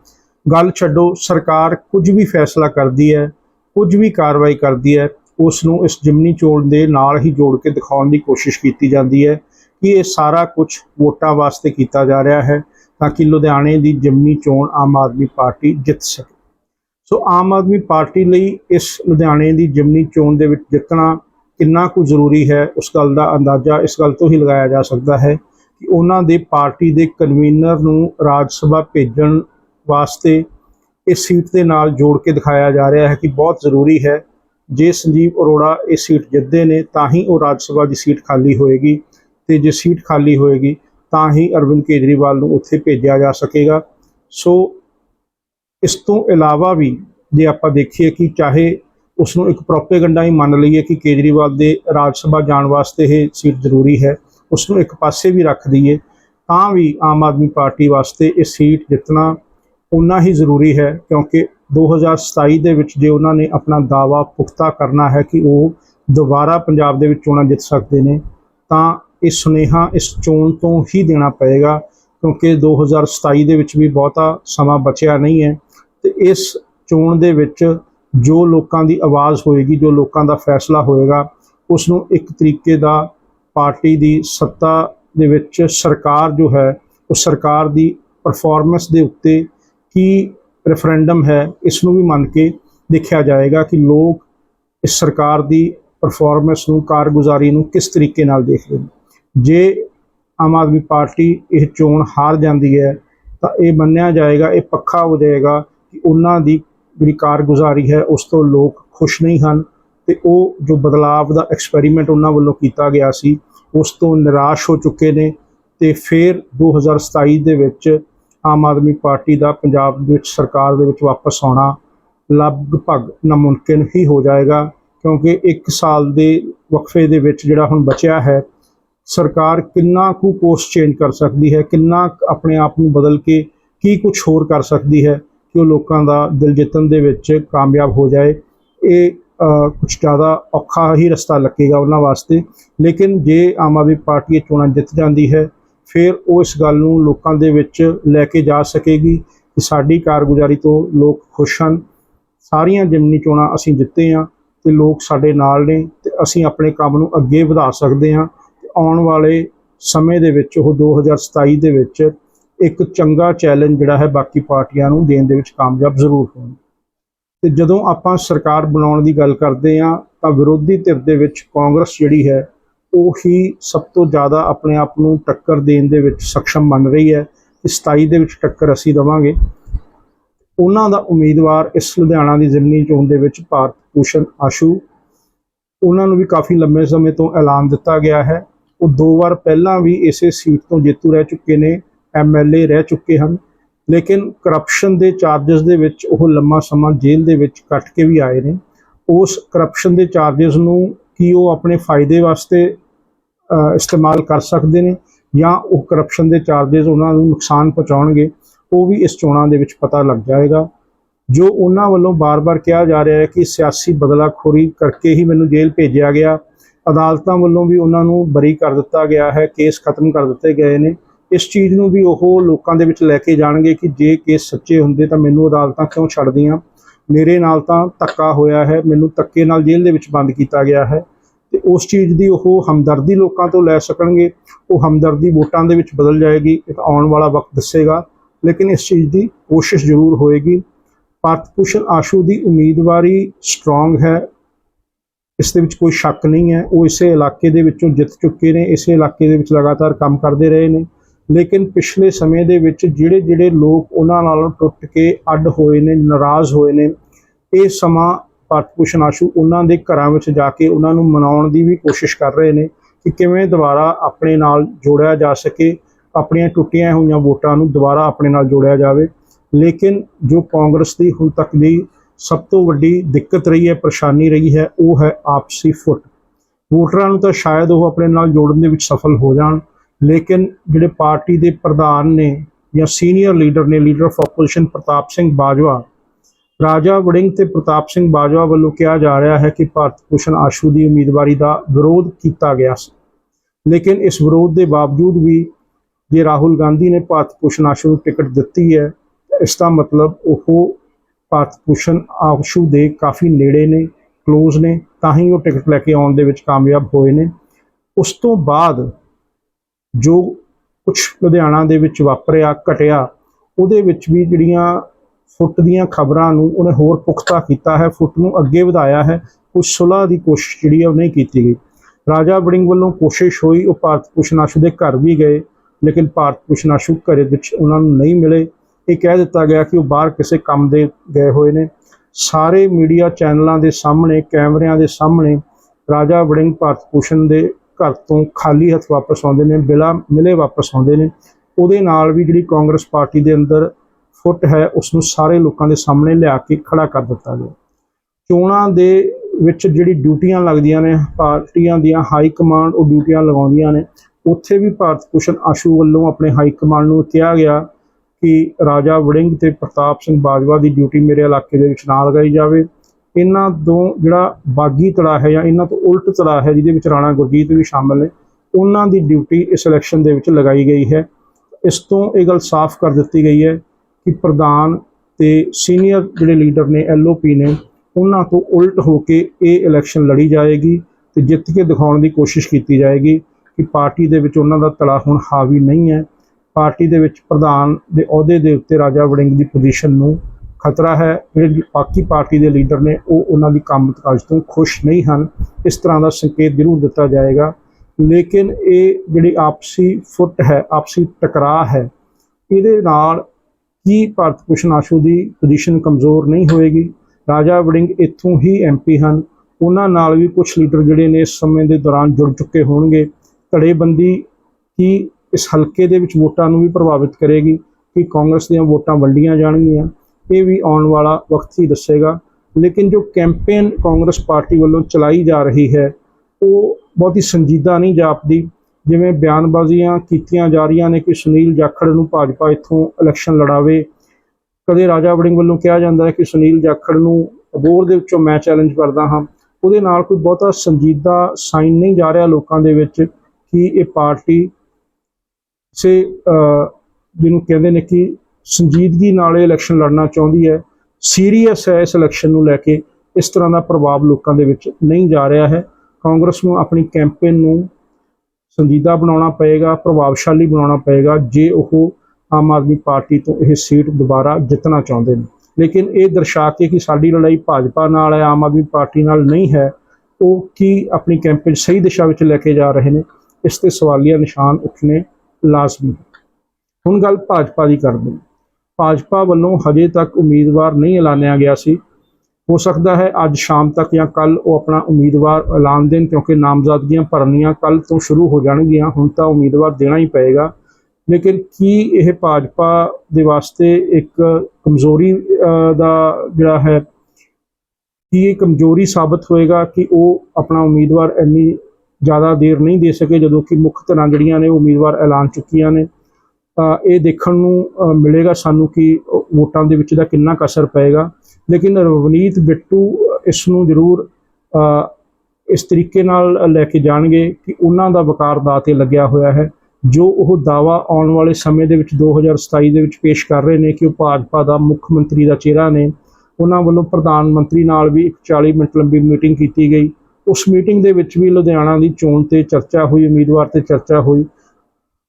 ਗੱਲ ਛੱਡੋ, ਸਰਕਾਰ ਕੁਝ ਵੀ ਫੈਸਲਾ ਕਰਦੀ ਹੈ, ਕੁਝ ਵੀ ਕਾਰਵਾਈ ਕਰਦੀ ਹੈ ਉਸ ਨੂੰ ਇਸ ਜਿਮਨੀ ਚੋਣ ਦੇ ਨਾਲ ਹੀ ਜੋੜ ਕੇ ਦਿਖਾਉਣ ਦੀ ਕੋਸ਼ਿਸ਼ ਕੀਤੀ ਜਾਂਦੀ ਹੈ ਕਿ ਇਹ ਸਾਰਾ ਕੁਝ ਵੋਟਾਂ ਵਾਸਤੇ ਕੀਤਾ ਜਾ ਰਿਹਾ ਹੈ ਤਾਂ ਕਿ ਲੁਧਿਆਣੇ ਦੀ ਜਿਮਨੀ ਚੋਣ ਆਮ ਆਦਮੀ ਪਾਰਟੀ ਜਿੱਤ ਸਕੇ। ਸੋ ਆਮ ਆਦਮੀ ਪਾਰਟੀ ਲਈ ਇਸ ਲੁਧਿਆਣੇ ਦੀ ਜਿਮਨੀ ਚੋਣ ਦੇ ਵਿੱਚ ਜਿੱਤਣਾ ਕਿੰਨਾ ਕੁ ਜ਼ਰੂਰੀ ਹੈ, ਉਸ ਗੱਲ ਦਾ ਅੰਦਾਜ਼ਾ ਇਸ ਗੱਲ ਤੋਂ ਹੀ ਲਗਾਇਆ ਜਾ ਸਕਦਾ ਹੈ ਕਿ ਉਹਨਾਂ ਦੇ ਪਾਰਟੀ ਦੇ ਕਨਵੀਨਰ ਨੂੰ ਰਾਜ ਸਭਾ ਭੇਜਣ ਵਾਸਤੇ ਇਸ ਸੀਟ ਦੇ ਨਾਲ ਜੋੜ ਕੇ ਦਿਖਾਇਆ ਜਾ ਰਿਹਾ ਹੈ ਕਿ ਬਹੁਤ ਜ਼ਰੂਰੀ ਹੈ ਜੇ ਸੰਜੀਵ ਅਰੋੜਾ ਇਹ ਸੀਟ ਜਿੱਤਦੇ ਨੇ, ਤਾਂ ਹੀ ਉਹ ਰਾਜ ਸਭਾ ਦੀ ਸੀਟ ਖਾਲੀ ਹੋਏਗੀ ਤੇ ਜੇ ਸੀਟ ਖਾਲੀ ਹੋਏਗੀ, ਤਾਂ ਹੀ ਅਰਵਿੰਦ ਕੇਜਰੀਵਾਲ ਨੂੰ ਉੱਥੇ ਭੇਜਿਆ ਜਾ ਸਕੇਗਾ। ਸੋ ਇਸ ਤੋਂ ਇਲਾਵਾ ਵੀ ਜੇ ਆਪਾਂ ਦੇਖੀਏ ਕਿ ਚਾਹੇ ਉਸ ਨੂੰ ਇੱਕ ਪ੍ਰੋਪੇਗੈਂਡਾ ਹੀ ਮੰਨ ਲਈਏ ਕਿ ਕੇਜਰੀਵਾਲ ਦੇ ਰਾਜ ਸਭਾ ਜਾਣ ਵਾਸਤੇ ਇਹ ਸੀਟ ਜ਼ਰੂਰੀ ਹੈ ਉਸ ਨੂੰ ਇੱਕ ਪਾਸੇ ਵੀ ਰੱਖ ਦਈਏ, ਤਾਂ ਵੀ ਆਮ ਆਦਮੀ ਪਾਰਟੀ ਵਾਸਤੇ ਇਹ ਸੀਟ ਜਿੱਤਣਾ ਉਨਾ ਹੀ ਜ਼ਰੂਰੀ ਹੈ, ਕਿਉਂਕਿ 2027 ਦੇ ਵਿੱਚ ਜੇ ਉਹਨਾਂ ਨੇ ਆਪਣਾ ਦਾਵਾ ਪੁਖਤਾ ਕਰਨਾ ਹੈ ਕਿ ਉਹ ਦੁਬਾਰਾ ਪੰਜਾਬ ਦੇ ਵਿੱਚ ਚੋਣਾਂ ਜਿੱਤ ਸਕਦੇ ਨੇ, ਤਾਂ ਇਹ ਸੁਨੇਹਾ ਇਸ ਚੋਣ ਤੋਂ ਹੀ ਦੇਣਾ ਪਏਗਾ, ਕਿਉਂਕਿ 2027 ਦੇ ਵਿੱਚ ਵੀ ਬਹੁਤਾ ਸਮਾਂ ਬਚਿਆ ਨਹੀਂ ਹੈ ਤੇ ਇਸ ਚੋਣ ਦੇ ਵਿੱਚ ਜੋ ਲੋਕਾਂ ਦੀ ਆਵਾਜ਼ ਹੋਏਗੀ, ਜੋ ਲੋਕਾਂ ਦਾ ਫੈਸਲਾ ਹੋਏਗਾ ਉਸ ਨੂੰ ਇੱਕ ਤਰੀਕੇ ਦਾ ਪਾਰਟੀ ਦੀ ਸੱਤਾ ਦੇ ਵਿੱਚ ਸਰਕਾਰ ਜੋ ਹੈ, ਉਹ ਸਰਕਾਰ ਦੀ ਪਰਫਾਰਮੈਂਸ ਦੇ ਉੱਤੇ ਕੀ ਰੈਫਰੈਂਡਮ ਹੈ ਇਸ ਨੂੰ ਵੀ ਮੰਨ ਕੇ ਦੇਖਿਆ ਜਾਏਗਾ ਕਿ ਲੋਕ ਇਸ ਸਰਕਾਰ ਦੀ ਪਰਫਾਰਮੈਂਸ ਨੂੰ, ਕਾਰਗੁਜ਼ਾਰੀ ਨੂੰ ਕਿਸ ਤਰੀਕੇ ਨਾਲ ਦੇਖਦੇ ਨੇ। ਜੇ ਆਮ ਆਦਮੀ ਪਾਰਟੀ ਇਹ ਚੋਣ ਹਾਰ ਜਾਂਦੀ ਹੈ, ਤਾਂ ਇਹ ਮੰਨਿਆ ਜਾਏਗਾ, ਇਹ ਪੱਕਾ ਹੋ ਜਾਏਗਾ ਕਿ ਉਹਨਾਂ ਦੀ ਜਿਹੜੀ ਕਾਰਗੁਜ਼ਾਰੀ ਹੈ, ਉਸ ਤੋਂ ਲੋਕ ਖੁਸ਼ ਨਹੀਂ ਹਨ ਤੇ ਉਹ ਜੋ ਬਦਲਾਵ ਦਾ ਐਕਸਪੈਰੀਮੈਂਟ ਉਹਨਾਂ ਵੱਲੋਂ ਕੀਤਾ ਗਿਆ ਸੀ, ਉਸ ਤੋਂ ਨਿਰਾਸ਼ ਹੋ ਚੁੱਕੇ ਨੇ ਤੇ ਫਿਰ 2027 ਦੇ ਵਿੱਚ ਆਮ ਆਦਮੀ ਪਾਰਟੀ ਦਾ ਪੰਜਾਬ ਦੇ ਵਿੱਚ ਸਰਕਾਰ ਦੇ ਵਿੱਚ ਵਾਪਸ ਆਉਣਾ ਲਗਭਗ ਨਾਮੁਮਕਿਨ ਹੀ ਹੋ ਜਾਏਗਾ, ਕਿਉਂਕਿ 1 ਸਾਲ ਦੇ ਵਕਫੇ ਦੇ ਵਿੱਚ ਜਿਹੜਾ ਹੁਣ ਬਚਿਆ ਹੈ, ਸਰਕਾਰ ਕਿੰਨਾ ਕੁ ਕੋਰਸ ਚੇਂਜ ਕਰ ਸਕਦੀ ਹੈ, ਕਿੰਨਾ ਕੁ ਆਪਣੇ ਆਪ ਨੂੰ ਬਦਲ ਕੇ ਕੀ ਕੁਝ ਹੋਰ ਕਰ ਸਕਦੀ ਹੈ ਕਿ ਉਹ ਲੋਕਾਂ ਦਾ ਦਿਲ ਜਿੱਤਣ ਦੇ ਵਿੱਚ ਕਾਮਯਾਬ ਹੋ ਜਾਏ, ਇਹ ਕੁਝ ਜ਼ਿਆਦਾ ਔਖਾ ਹੀ ਰਸਤਾ ਲੱਗੇਗਾ ਉਹਨਾਂ ਵਾਸਤੇ। ਲੇਕਿਨ ਜੇ ਆਮ ਆਦਮੀ ਪਾਰਟੀ ਇਹ ਚੋਣਾਂ ਜਿੱਤ ਜਾਂਦੀ ਹੈ ਫਿਰ ਉਹ ਇਸ ਗੱਲ ਨੂੰ ਲੋਕਾਂ ਦੇ ਵਿੱਚ ਲੈ ਕੇ ਜਾ ਸਕੇਗੀ ਕਿ ਸਾਡੀ ਕਾਰਗੁਜ਼ਾਰੀ ਤੋਂ ਲੋਕ ਖੁਸ਼ ਹਨ। ਸਾਰੀਆਂ ਜਿਮਨੀ ਚੋਣਾਂ ਅਸੀਂ ਜਿੱਤੇ ਹਾਂ ਤੇ ਲੋਕ ਸਾਡੇ ਨਾਲ ਨੇ ਤੇ ਅਸੀਂ ਆਪਣੇ ਕੰਮ ਨੂੰ ਅੱਗੇ ਵਧਾ ਸਕਦੇ ਹਾਂ। ਤੇ ਆਉਣ ਵਾਲੇ ਸਮੇਂ ਦੇ ਵਿੱਚ, ਉਹ 2027 ਦੇ ਵਿੱਚ ਇੱਕ ਚੰਗਾ ਚੈਲੰਜ ਜਿਹੜਾ ਹੈ ਬਾਕੀ ਪਾਰਟੀਆਂ ਨੂੰ ਦੇਣ ਦੇ ਵਿੱਚ ਕਾਮਯਾਬ ਜ਼ਰੂਰ ਹੋਣ। ਤੇ ਜਦੋਂ ਆਪਾਂ ਸਰਕਾਰ ਬਣਾਉਣ ਦੀ ਗੱਲ ਕਰਦੇ ਹਾਂ ਤਾਂ ਵਿਰੋਧੀ ਧਿਰ ਦੇ ਵਿੱਚ ਕਾਂਗਰਸ ਜਿਹੜੀ ਹੈ ਉਹੀ ਸਭ ਤੋਂ ਜ਼ਿਆਦਾ ਆਪਣੇ ਆਪ ਨੂੰ ਟੱਕਰ ਦੇਣ ਦੇ ਵਿੱਚ ਸક્ષਮ ਬਣ ਰਹੀ ਹੈ 27 ਦੇ ਵਿੱਚ ਟੱਕਰ ਅਸੀਂ ਦਵਾਂਗੇ। ਉਹਨਾਂ ਦਾ ਉਮੀਦਵਾਰ ਇਸ ਲੁਧਿਆਣਾ ਦੀ ਜ਼ਿਮਨੀ ਚੋਣ ਦੇ ਵਿੱਚ ਭਾਰਤ ਭੂਸ਼ਣ ਆਸ਼ੂ। ਉਹਨਾਂ ਨੂੰ ਵੀ ਕਾਫੀ ਲੰਮੇ ਸਮੇਂ ਤੋਂ ਐਲਾਨ ਦਿੱਤਾ ਗਿਆ ਹੈ। ਉਹ ਦੋ ਵਾਰ ਪਹਿਲਾਂ ਵੀ ਇਸੇ ਸੀਟ ਤੋਂ ਜੇਤੂ ਰਹਿ ਚੁੱਕੇ ਨੇ ਐਮਐਲਏ ਰਹਿ ਚੁੱਕੇ ਹਨ। ਲੇਕਿਨ ਕਰਪਸ਼ਨ ਦੇ ਚਾਰजेस ਦੇ ਵਿੱਚ ਉਹ ਲੰਮਾ ਸਮਾਂ ਜੇਲ੍ਹ ਦੇ ਵਿੱਚ ਕੱਟ ਕੇ ਵੀ ਆਏ ਨੇ। ਉਸ ਕਰਪਸ਼ਨ ਦੇ ਚਾਰजेस ਨੂੰ ਕੀ ਉਹ ਆਪਣੇ ਫਾਇਦੇ ਵਾਸਤੇ ਇਸਤੇਮਾਲ ਕਰ ਸਕਦੇ ਨੇ ਜਾਂ ਉਹ ਕਰਪਸ਼ਨ ਦੇ ਚਾਰजेस ਉਹਨਾਂ ਨੂੰ ਨੁਕਸਾਨ ਪਹੁੰਚਾਉਣਗੇ, ਉਹ ਵੀ ਇਸ ਚੋਣਾਂ ਦੇ ਵਿੱਚ ਪਤਾ ਲੱਗ ਜਾਏਗਾ। ਜੋ ਉਹਨਾਂ ਵੱਲੋਂ ਬਾਰ-ਬਾਰ ਕਿਹਾ ਜਾ ਰਿਹਾ ਹੈ ਕਿ ਸਿਆਸੀ ਬਦਲਾਖੋਰੀ ਕਰਕੇ ਹੀ ਮੈਨੂੰ ਜੇਲ੍ਹ ਭੇਜਿਆ ਗਿਆ, ਅਦਾਲਤਾਂ ਵੱਲੋਂ ਵੀ ਉਹਨਾਂ ਨੂੰ ਬਰੀ ਕਰ ਦਿੱਤਾ ਗਿਆ ਹੈ, ਕੇਸ ਖਤਮ ਕਰ ਦਿੱਤੇ ਗਏ ਨੇ। ਇਸ ਚੀਜ਼ ਨੂੰ ਵੀ ਉਹ ਲੋਕਾਂ ਦੇ ਵਿੱਚ ਲੈ ਕੇ ਜਾਣਗੇ ਕਿ ਜੇ ਕੇਸ ਸੱਚੇ ਹੁੰਦੇ ਤਾਂ ਮੈਨੂੰ ਅਦਾਲਤਾਂ ਕਿਉਂ ਛੱਡਦੀਆਂ? ਮੇਰੇ ਨਾਲ ਤਾਂ ਧੱਕਾ ਹੋਇਆ ਹੈ, ਮੈਨੂੰ ਧੱਕੇ ਨਾਲ ਜੇਲ੍ਹ ਦੇ ਵਿੱਚ ਬੰਦ ਕੀਤਾ ਗਿਆ ਹੈ ਤੇ ਉਸ ਚੀਜ਼ ਦੀ ਉਹ ਹਮਦਰਦੀ ਲੋਕਾਂ ਤੋਂ ਲੈ ਸਕਣਗੇ, ਉਹ ਹਮਦਰਦੀ ਵੋਟਾਂ ਦੇ ਵਿੱਚ ਬਦਲ ਜਾਏਗੀ ਇਹ ਆਉਣ ਵਾਲਾ ਵਕਤ ਦੱਸੇਗਾ, ਲੇਕਿਨ ਇਸ ਚੀਜ਼ ਦੀ ਕੋਸ਼ਿਸ਼ ਜ਼ਰੂਰ ਹੋਏਗੀ। ਭਾਰਤ ਭੂਸ਼ਣ ਆਸ਼ੂ ਦੀ ਉਮੀਦਵਾਰੀ ਸਟਰੋਂਗ ਹੈ, ਇਸ ਦੇ ਵਿੱਚ ਕੋਈ ਸ਼ੱਕ ਨਹੀਂ ਹੈ, ਉਹ ਇਸੇ ਇਲਾਕੇ ਦੇ ਵਿੱਚੋਂ ਜਿੱਤ ਚੁੱਕੇ ਨੇ, ਇਸੇ ਇਲਾਕੇ ਦੇ ਵਿੱਚ ਲਗਾਤਾਰ ਕੰਮ ਕਰਦੇ ਰਹੇ ਨੇ। ਲੇਕਿਨ ਪਿਛਲੇ ਸਮੇਂ ਦੇ ਵਿੱਚ ਜਿਹੜੇ ਜਿਹੜੇ ਲੋਕ ਉਹਨਾਂ ਨਾਲੋਂ ਟੁੱਟ ਕੇ ਅੱਡ ਹੋਏ ਨੇ, ਨਾਰਾਜ਼ ਹੋਏ ਨੇ, ਇਹ ਸਮਾਂ ਭਾਰਤ ਭੂਸ਼ਣ ਆਸ਼ੂ ਉਹਨਾਂ ਦੇ ਘਰਾਂ ਵਿੱਚ ਜਾ ਕੇ ਉਹਨਾਂ ਨੂੰ ਮਨਾਉਣ ਦੀ ਵੀ ਕੋਸ਼ਿਸ਼ ਕਰ ਰਹੇ ਨੇ ਕਿ ਕਿਵੇਂ ਦੁਬਾਰਾ ਆਪਣੇ ਨਾਲ ਜੋੜਿਆ ਜਾ ਸਕੇ, ਆਪਣੀਆਂ ਟੁੱਟੀਆਂ ਹੋਈਆਂ ਵੋਟਾਂ ਨੂੰ ਦੁਬਾਰਾ ਆਪਣੇ ਨਾਲ ਜੋੜਿਆ ਜਾਵੇ। ਲੇਕਿਨ ਜੋ ਕਾਂਗਰਸ ਦੀ ਹੁਣ ਤੱਕ ਦੀ ਸਭ ਤੋਂ ਵੱਡੀ ਦਿੱਕਤ ਰਹੀ ਹੈ, ਪਰੇਸ਼ਾਨੀ ਰਹੀ ਹੈ, ਉਹ ਹੈ ਆਪਸੀ ਫੁੱਟ। ਵੋਟਰਾਂ ਨੂੰ ਤਾਂ ਸ਼ਾਇਦ ਉਹ ਆਪਣੇ ਨਾਲ ਜੋੜਨ ਦੇ ਵਿੱਚ ਸਫਲ ਹੋ ਜਾਣ। ਲੇਕਿਨ ਜਿਹੜੇ ਪਾਰਟੀ ਦੇ ਪ੍ਰਧਾਨ ਨੇ ਜਾਂ ਸੀਨੀਅਰ ਲੀਡਰ ਨੇ, leader of opposition Partap Singh Bajwa, Raja Warring ਤੇ ਪ੍ਰਤਾਪ ਸਿੰਘ ਬਾਜਵਾ ਵੱਲੋਂ ਕਿਹਾ ਜਾ ਰਿਹਾ ਹੈ ਕਿ ਭਾਰਤ ਭੂਸ਼ਣ ਆਸ਼ੂ ਦੀ ਉਮੀਦਵਾਰੀ ਦਾ ਵਿਰੋਧ ਕੀਤਾ ਗਿਆ ਸੀ। ਲੇਕਿਨ ਇਸ ਵਿਰੋਧ ਦੇ ਬਾਵਜੂਦ ਵੀ ਜੇ ਰਾਹੁਲ ਗਾਂਧੀ ਨੇ ਭਾਰਤ ਭੂਸ਼ਣ ਆਸ਼ੂ ਨੂੰ ਟਿਕਟ ਦਿੱਤੀ ਹੈ ਇਸ ਦਾ ਮਤਲਬ ਉਹ ਭਾਰਤ ਭੂਸ਼ਣ ਆਸ਼ੂ ਦੇ ਕਾਫੀ ਨੇੜੇ ਨੇ ক্লোਜ਼ ਨੇ, ਤਾਂ ਹੀ ਉਹ ਟਿਕਟ ਲੈ ਕੇ ਆਉਣ ਦੇ ਵਿੱਚ ਕਾਮਯਾਬ ਹੋਏ ਨੇ। ਉਸ ਤੋਂ ਬਾਅਦ ਜੋ ਕੁਝ ਲੁਧਿਆਣਾ ਦੇ ਵਿੱਚ ਵਾਪਰਿਆ, ਘਟਿਆ, ਉਹਦੇ ਵਿੱਚ ਵੀ ਜਿਹੜੀਆਂ ਫੁੱਟ ਦੀਆਂ ਖਬਰਾਂ ਨੂੰ ਉਹਨੇ ਹੋਰ ਪੁਖਤਾ ਕੀਤਾ ਹੈ, ਫੁੱਟ ਨੂੰ ਅੱਗੇ ਵਧਾਇਆ ਹੈ, ਕੁਝ ਸੁਲ੍ਹਾ ਦੀ ਕੋਸ਼ਿਸ਼ ਜਿਹੜੀ ਹੈ ਉਹ ਨਹੀਂ ਕੀਤੀ ਗਈ। ਰਾਜਾ ਵੜਿੰਗ ਵੱਲੋਂ ਕੋਸ਼ਿਸ਼ ਹੋਈ, ਉਹ ਭਾਰਤ ਭੂਸ਼ਣ ਆਸ਼ੂ ਦੇ ਘਰ ਵੀ ਗਏ, ਲੇਕਿਨ ਭਾਰਤ ਭੂਸ਼ਣ ਆਸ਼ੂ ਘਰੇ ਵਿੱਚ ਉਹਨਾਂ ਨੂੰ ਨਹੀਂ ਮਿਲੇ। ਇਹ ਕਹਿ ਦਿੱਤਾ ਗਿਆ ਕਿ ਉਹ ਬਾਹਰ ਕਿਸੇ ਕੰਮ ਦੇ ਗਏ ਹੋਏ ਨੇ। ਸਾਰੇ ਮੀਡੀਆ ਚੈਨਲਾਂ ਦੇ ਸਾਹਮਣੇ, ਕੈਮਰਿਆਂ ਦੇ ਸਾਹਮਣੇ ਰਾਜਾ ਵੜਿੰਗ ਭਾਰਤ ਭੂਸ਼ਣ ਦੇ ਘਰ ਤੋਂ ਖਾਲੀ ਹੱਥ ਵਾਪਸ ਆਉਂਦੇ ਨੇ, ਬਿਲਾ ਮਿਲੇ ਵਾਪਸ ਆਉਂਦੇ ਨੇ। ਉਹਦੇ ਨਾਲ ਵੀ ਜਿਹੜੀ ਕਾਂਗਰਸ ਪਾਰਟੀ ਦੇ ਅੰਦਰ ਫੁੱਟ ਹੈ ਉਸ ਨੂੰ ਸਾਰੇ ਲੋਕਾਂ ਦੇ ਸਾਹਮਣੇ ਲਿਆ ਕੇ ਖੜਾ ਕਰ ਦਿੱਤਾ ਗਿਆ। ਚੋਣਾਂ ਦੇ ਵਿੱਚ ਜਿਹੜੀ ਡਿਊਟੀਆਂ ਲੱਗਦੀਆਂ ਨੇ, ਪਾਰਟੀਆਂ ਦੀਆਂ ਹਾਈ ਕਮਾਂਡ ਉਹ ਡਿਊਟੀਆਂ ਲਗਾਉਂਦੀਆਂ ਨੇ। ਉੱਥੇ ਵੀ ਭਾਰਤ ਭੂਸ਼ਣ ਆਸ਼ੂ ਵੱਲੋਂ ਆਪਣੇ ਹਾਈ ਕਮਾਂਡ ਨੂੰ ਕਿਹਾ ਗਿਆ ਕਿ ਰਾਜਾ ਵੜਿੰਗ ਤੇ ਪ੍ਰਤਾਪ ਸਿੰਘ ਬਾਜਵਾ ਦੀ ਡਿਊਟੀ ਮੇਰੇ ਇਲਾਕੇ ਦੇ ਵਿੱਚ ਨਾ ਲਗਾਈ ਜਾਵੇ। ਇਹਨਾਂ ਤੋਂ ਜਿਹੜਾ ਬਾਗੀ ਤੜਾ ਹੈ ਜਾਂ ਇਹਨਾਂ ਤੋਂ ਉਲਟ ਤੜਾ ਹੈ, ਜਿਹਦੇ ਵਿੱਚ ਰਾਣਾ ਗੁਰਜੀਤ ਵੀ ਸ਼ਾਮਲ ਨੇ, ਉਹਨਾਂ ਦੀ ਡਿਊਟੀ ਇਸ ਇਲੈਕਸ਼ਨ ਦੇ ਵਿੱਚ ਲਗਾਈ ਗਈ ਹੈ। ਇਸ ਤੋਂ ਇਹ ਗੱਲ ਸਾਫ਼ ਕਰ ਦਿੱਤੀ ਗਈ ਹੈ ਕਿ ਪ੍ਰਧਾਨ ਤੇ ਸੀਨੀਅਰ ਜਿਹੜੇ ਲੀਡਰ ਨੇ ਐਲਓਪੀ ਨੇ, ਉਹਨਾਂ ਤੋਂ ਉਲਟ ਹੋ ਕੇ ਇਹ ਇਲੈਕਸ਼ਨ ਲੜੀ ਜਾਏਗੀ ਤੇ ਜਿੱਤ ਕੇ ਦਿਖਾਉਣ ਦੀ ਕੋਸ਼ਿਸ਼ ਕੀਤੀ ਜਾਏਗੀ ਕਿ ਪਾਰਟੀ ਦੇ ਵਿੱਚ ਉਹਨਾਂ ਦਾ ਤਲਾ ਹੁਣ ਹਾਵੀ ਨਹੀਂ ਹੈ। ਪਾਰਟੀ ਦੇ ਵਿੱਚ ਪ੍ਰਧਾਨ ਦੇ ਅਹੁਦੇ ਦੇ ਉੱਤੇ ਰਾਜਾ ਵੜਿੰਗ ਦੀ ਪੋਜੀਸ਼ਨ ਨੂੰ ਖਤਰਾ ਹੈ। ਜਿਹੜੇ ਬਾਕੀ ਪਾਰਟੀ ਦੇ ਲੀਡਰ ਨੇ, ਉਹ ਉਹਨਾਂ ਦੀ ਕੰਮ ਕਾਜ ਤੋਂ ਖੁਸ਼ ਨਹੀਂ ਹਨ। ਇਸ ਤਰ੍ਹਾਂ ਦਾ ਸੰਕੇਤ ਜ਼ਰੂਰ ਦਿੱਤਾ ਜਾਏਗਾ। ਲੇਕਿਨ ਇਹ ਜਿਹੜੀ ਆਪਸੀ ਫੁੱਟ ਹੈ, ਆਪਸੀ ਟਕਰਾਅ ਹੈ, ਇਹਦੇ ਨਾਲ ਕੀ ਭਾਰਤ ਭੂਸ਼ਣ ਆਸ਼ੂ ਦੀ ਪੋਜੀਸ਼ਨ ਕਮਜ਼ੋਰ ਨਹੀਂ ਹੋਏਗੀ? ਰਾਜਾ ਵੜਿੰਗ ਇੱਥੋਂ ਹੀ ਐਮਪੀ ਹਨ। ਉਹਨਾਂ ਨਾਲ ਵੀ ਕੁਝ ਲੀਡਰ ਜਿਹੜੇ ਨੇ, ਇਸ ਸਮੇਂ ਦੇ ਦੌਰਾਨ ਜੁੜ ਚੁੱਕੇ ਹੋਣਗੇ। ਧੜੇਬੰਦੀ ਕੀ ਇਸ ਹਲਕੇ ਦੇ ਵਿੱਚ ਵੋਟਾਂ ਨੂੰ ਵੀ ਪ੍ਰਭਾਵਿਤ ਕਰੇਗੀ ਕਿ ਕਾਂਗਰਸ ਦੀਆਂ ਵੋਟਾਂ ਵੰਡੀਆਂ ਜਾਣਗੀਆਂ? ਇਹ ਵੀ ਆਉਣ ਵਾਲਾ ਵਕਤ ਹੀ ਦੱਸੇਗਾ। ਲੇਕਿਨ ਜੋ ਕੈਂਪੇਨ ਕਾਂਗਰਸ ਪਾਰਟੀ ਵੱਲੋਂ ਚਲਾਈ ਜਾ ਰਹੀ ਹੈ, ਉਹ ਬਹੁਤੀ ਸੰਜੀਦਾ ਨਹੀਂ ਜਾਪਦੀ ਜਿਵੇਂ ਬਿਆਨਬਾਜ਼ੀਆਂ ਕੀਤੀਆਂ ਜਾ ਰਹੀਆਂ ਨੇ ਕਿ ਸੁਨੀਲ ਜਾਖੜ ਨੂੰ ਭਾਜਪਾ ਇੱਥੋਂ ਇਲੈਕਸ਼ਨ ਲੜਾਵੇ। ਕਦੇ ਰਾਜਾ ਵੜਿੰਗ ਵੱਲੋਂ ਕਿਹਾ ਜਾਂਦਾ ਹੈ ਕਿ ਸੁਨੀਲ ਜਾਖੜ ਨੂੰ ਅਬੋਰ ਦੇ ਵਿੱਚੋਂ ਮੈਂ ਚੈਲੰਜ ਕਰਦਾ ਹਾਂ। ਉਹਦੇ ਨਾਲ ਕੋਈ ਬਹੁਤਾ ਸੰਜੀਦਾ ਸਾਈਨ ਨਹੀਂ ਜਾ ਰਿਹਾ ਲੋਕਾਂ ਦੇ ਵਿੱਚ ਕਿ ਇਹ ਪਾਰਟੀ ਸੇ ਜਿਹਨੂੰ ਕਹਿੰਦੇ ਨੇ ਕਿ ਸੰਜੀਦਗੀ ਨਾਲ ਇਹ ਇਲੈਕਸ਼ਨ ਲੜਨਾ ਚਾਹੁੰਦੀ ਹੈ। ਸੀਰੀਅਸ ਹੈ ਇਸ ਇਲੈਕਸ਼ਨ ਨੂੰ ਲੈ ਕੇ। ਇਸ ਤਰ੍ਹਾਂ ਦਾ ਪ੍ਰਭਾਵ ਲੋਕਾਂ ਦੇ ਵਿੱਚ ਨਹੀਂ ਜਾ ਰਿਹਾ ਹੈ। ਕਾਂਗਰਸ ਨੂੰ ਆਪਣੀ ਕੈਂਪੇਨ ਨੂੰ ਸੰਜੀਦਾ ਬਣਾਉਣਾ ਪਏਗਾ, ਪ੍ਰਭਾਵਸ਼ਾਲੀ ਬਣਾਉਣਾ ਪਏਗਾ, ਜੇ ਉਹ ਆਮ ਆਦਮੀ ਪਾਰਟੀ ਤੋਂ ਇਹ ਸੀਟ ਦੁਬਾਰਾ ਜਿੱਤਣਾ ਚਾਹੁੰਦੇ ਨੇ। ਲੇਕਿਨ ਇਹ ਦਰਸਾ ਕੇ ਕਿ ਸਾਡੀ ਲੜਾਈ ਭਾਜਪਾ ਨਾਲ ਹੈ, ਆਮ ਆਦਮੀ ਪਾਰਟੀ ਨਾਲ ਨਹੀਂ ਹੈ। ਉਹ ਕੀ ਆਪਣੀ ਕੈਂਪੇਨ ਸਹੀ ਦਿਸ਼ਾ ਵਿੱਚ ਲੈ ਕੇ ਜਾ ਰਹੇ ਨੇ? ਇਸ ਤੇ ਸਵਾਲੀਆ ਨਿਸ਼ਾਨ ਉੱਠਣੇ ਲਾਜ਼ਮੀ ਹੁਣ ਗੱਲ ਭਾਜਪਾ ਦੀ ਕਰਦੇ ਹਾਂ ਭਾਜਪਾ ਵੱਲੋਂ ਹਜੇ ਤੱਕ ਉਮੀਦਵਾਰ ਨਹੀਂ ਐਲਾਨਿਆ ਗਿਆ ਸੀ। ਹੋ ਸਕਦਾ ਹੈ ਅੱਜ ਸ਼ਾਮ ਤੱਕ ਜਾਂ ਕੱਲ ਉਹ ਆਪਣਾ ਉਮੀਦਵਾਰ ਐਲਾਨ ਦੇਣ ਕਿਉਂਕਿ ਨਾਮਜ਼ਦਗੀਆਂ ਭਰਨੀਆਂ ਕੱਲ ਤੋਂ ਸ਼ੁਰੂ ਹੋ ਜਾਣਗੀਆਂ, ਹੁਣ ਤਾਂ ਉਮੀਦਵਾਰ ਦੇਣਾ ਹੀ ਪਏਗਾ। ਲੇਕਿਨ ਕੀ ਇਹ ਭਾਜਪਾ ਦੇ ਵਾਸਤੇ ਇੱਕ ਕਮਜ਼ੋਰੀ ਦਾ ਜਿਹੜਾ ਹੈ, ਕੀ ਇਹ ਕਮਜ਼ੋਰੀ ਸਾਬਤ ਹੋਏਗਾ ਕਿ ਉਹ ਆਪਣਾ ਉਮੀਦਵਾਰ ਇੰਨੀ ਜ਼ਿਆਦਾ ਦੇਰ ਨਹੀਂ ਦੇ ਸਕੇ, ਜਦੋਂ ਕਿ ਮੁੱਖ ਤਰ੍ਹਾਂ ਜਿਹੜੀਆਂ ਨੇ ਉਹ ਉਮੀਦਵਾਰ ਐਲਾਨ ਚੁੱਕੀਆਂ ਨੇ। ਇਹ ਦੇਖਣ ਨੂੰ ਮਿਲੇਗਾ ਸਾਨੂੰ ਕਿ ਵੋਟਾਂ ਦੇ ਵਿੱਚ ਦਾ ਕਿੰਨਾ ਕੁ ਅਸਰ ਪਏਗਾ। ਲੇਕਿਨ ਰਵਨੀਤ ਬਿੱਟੂ ਇਸ ਨੂੰ ਜ਼ਰੂਰ ਇਸ ਤਰੀਕੇ ਨਾਲ ਲੈ ਕੇ ਜਾਣਗੇ ਕਿ ਉਹਨਾਂ ਦਾ ਵਕਾਰ ਦਾ ਤੇ ਲੱਗਿਆ ਹੋਇਆ ਹੈ। ਜੋ ਉਹ ਦਾਵਾ ਆਉਣ ਵਾਲੇ ਸਮੇਂ ਦੇ ਵਿੱਚ 2027 ਦੇ ਵਿੱਚ ਪੇਸ਼ ਕਰ ਰਹੇ ਨੇ ਕਿ ਉਹ ਭਾਜਪਾ ਦਾ ਮੁੱਖ ਮੰਤਰੀ ਦਾ ਚਿਹਰਾ ਨੇ, ਉਹਨਾਂ ਵੱਲੋਂ ਪ੍ਰਧਾਨ ਮੰਤਰੀ ਨਾਲ ਵੀ ਇੱਕ 40 ਮਿੰਟ ਲੰਬੀ ਮੀਟਿੰਗ ਕੀਤੀ ਗਈ। ਉਸ ਮੀਟਿੰਗ ਦੇ ਵਿੱਚ ਵੀ ਲੁਧਿਆਣਾ ਦੀ ਚੋਣ ਤੇ ਚਰਚਾ ਹੋਈ, ਉਮੀਦਵਾਰ ਤੇ ਚਰਚਾ ਹੋਈ।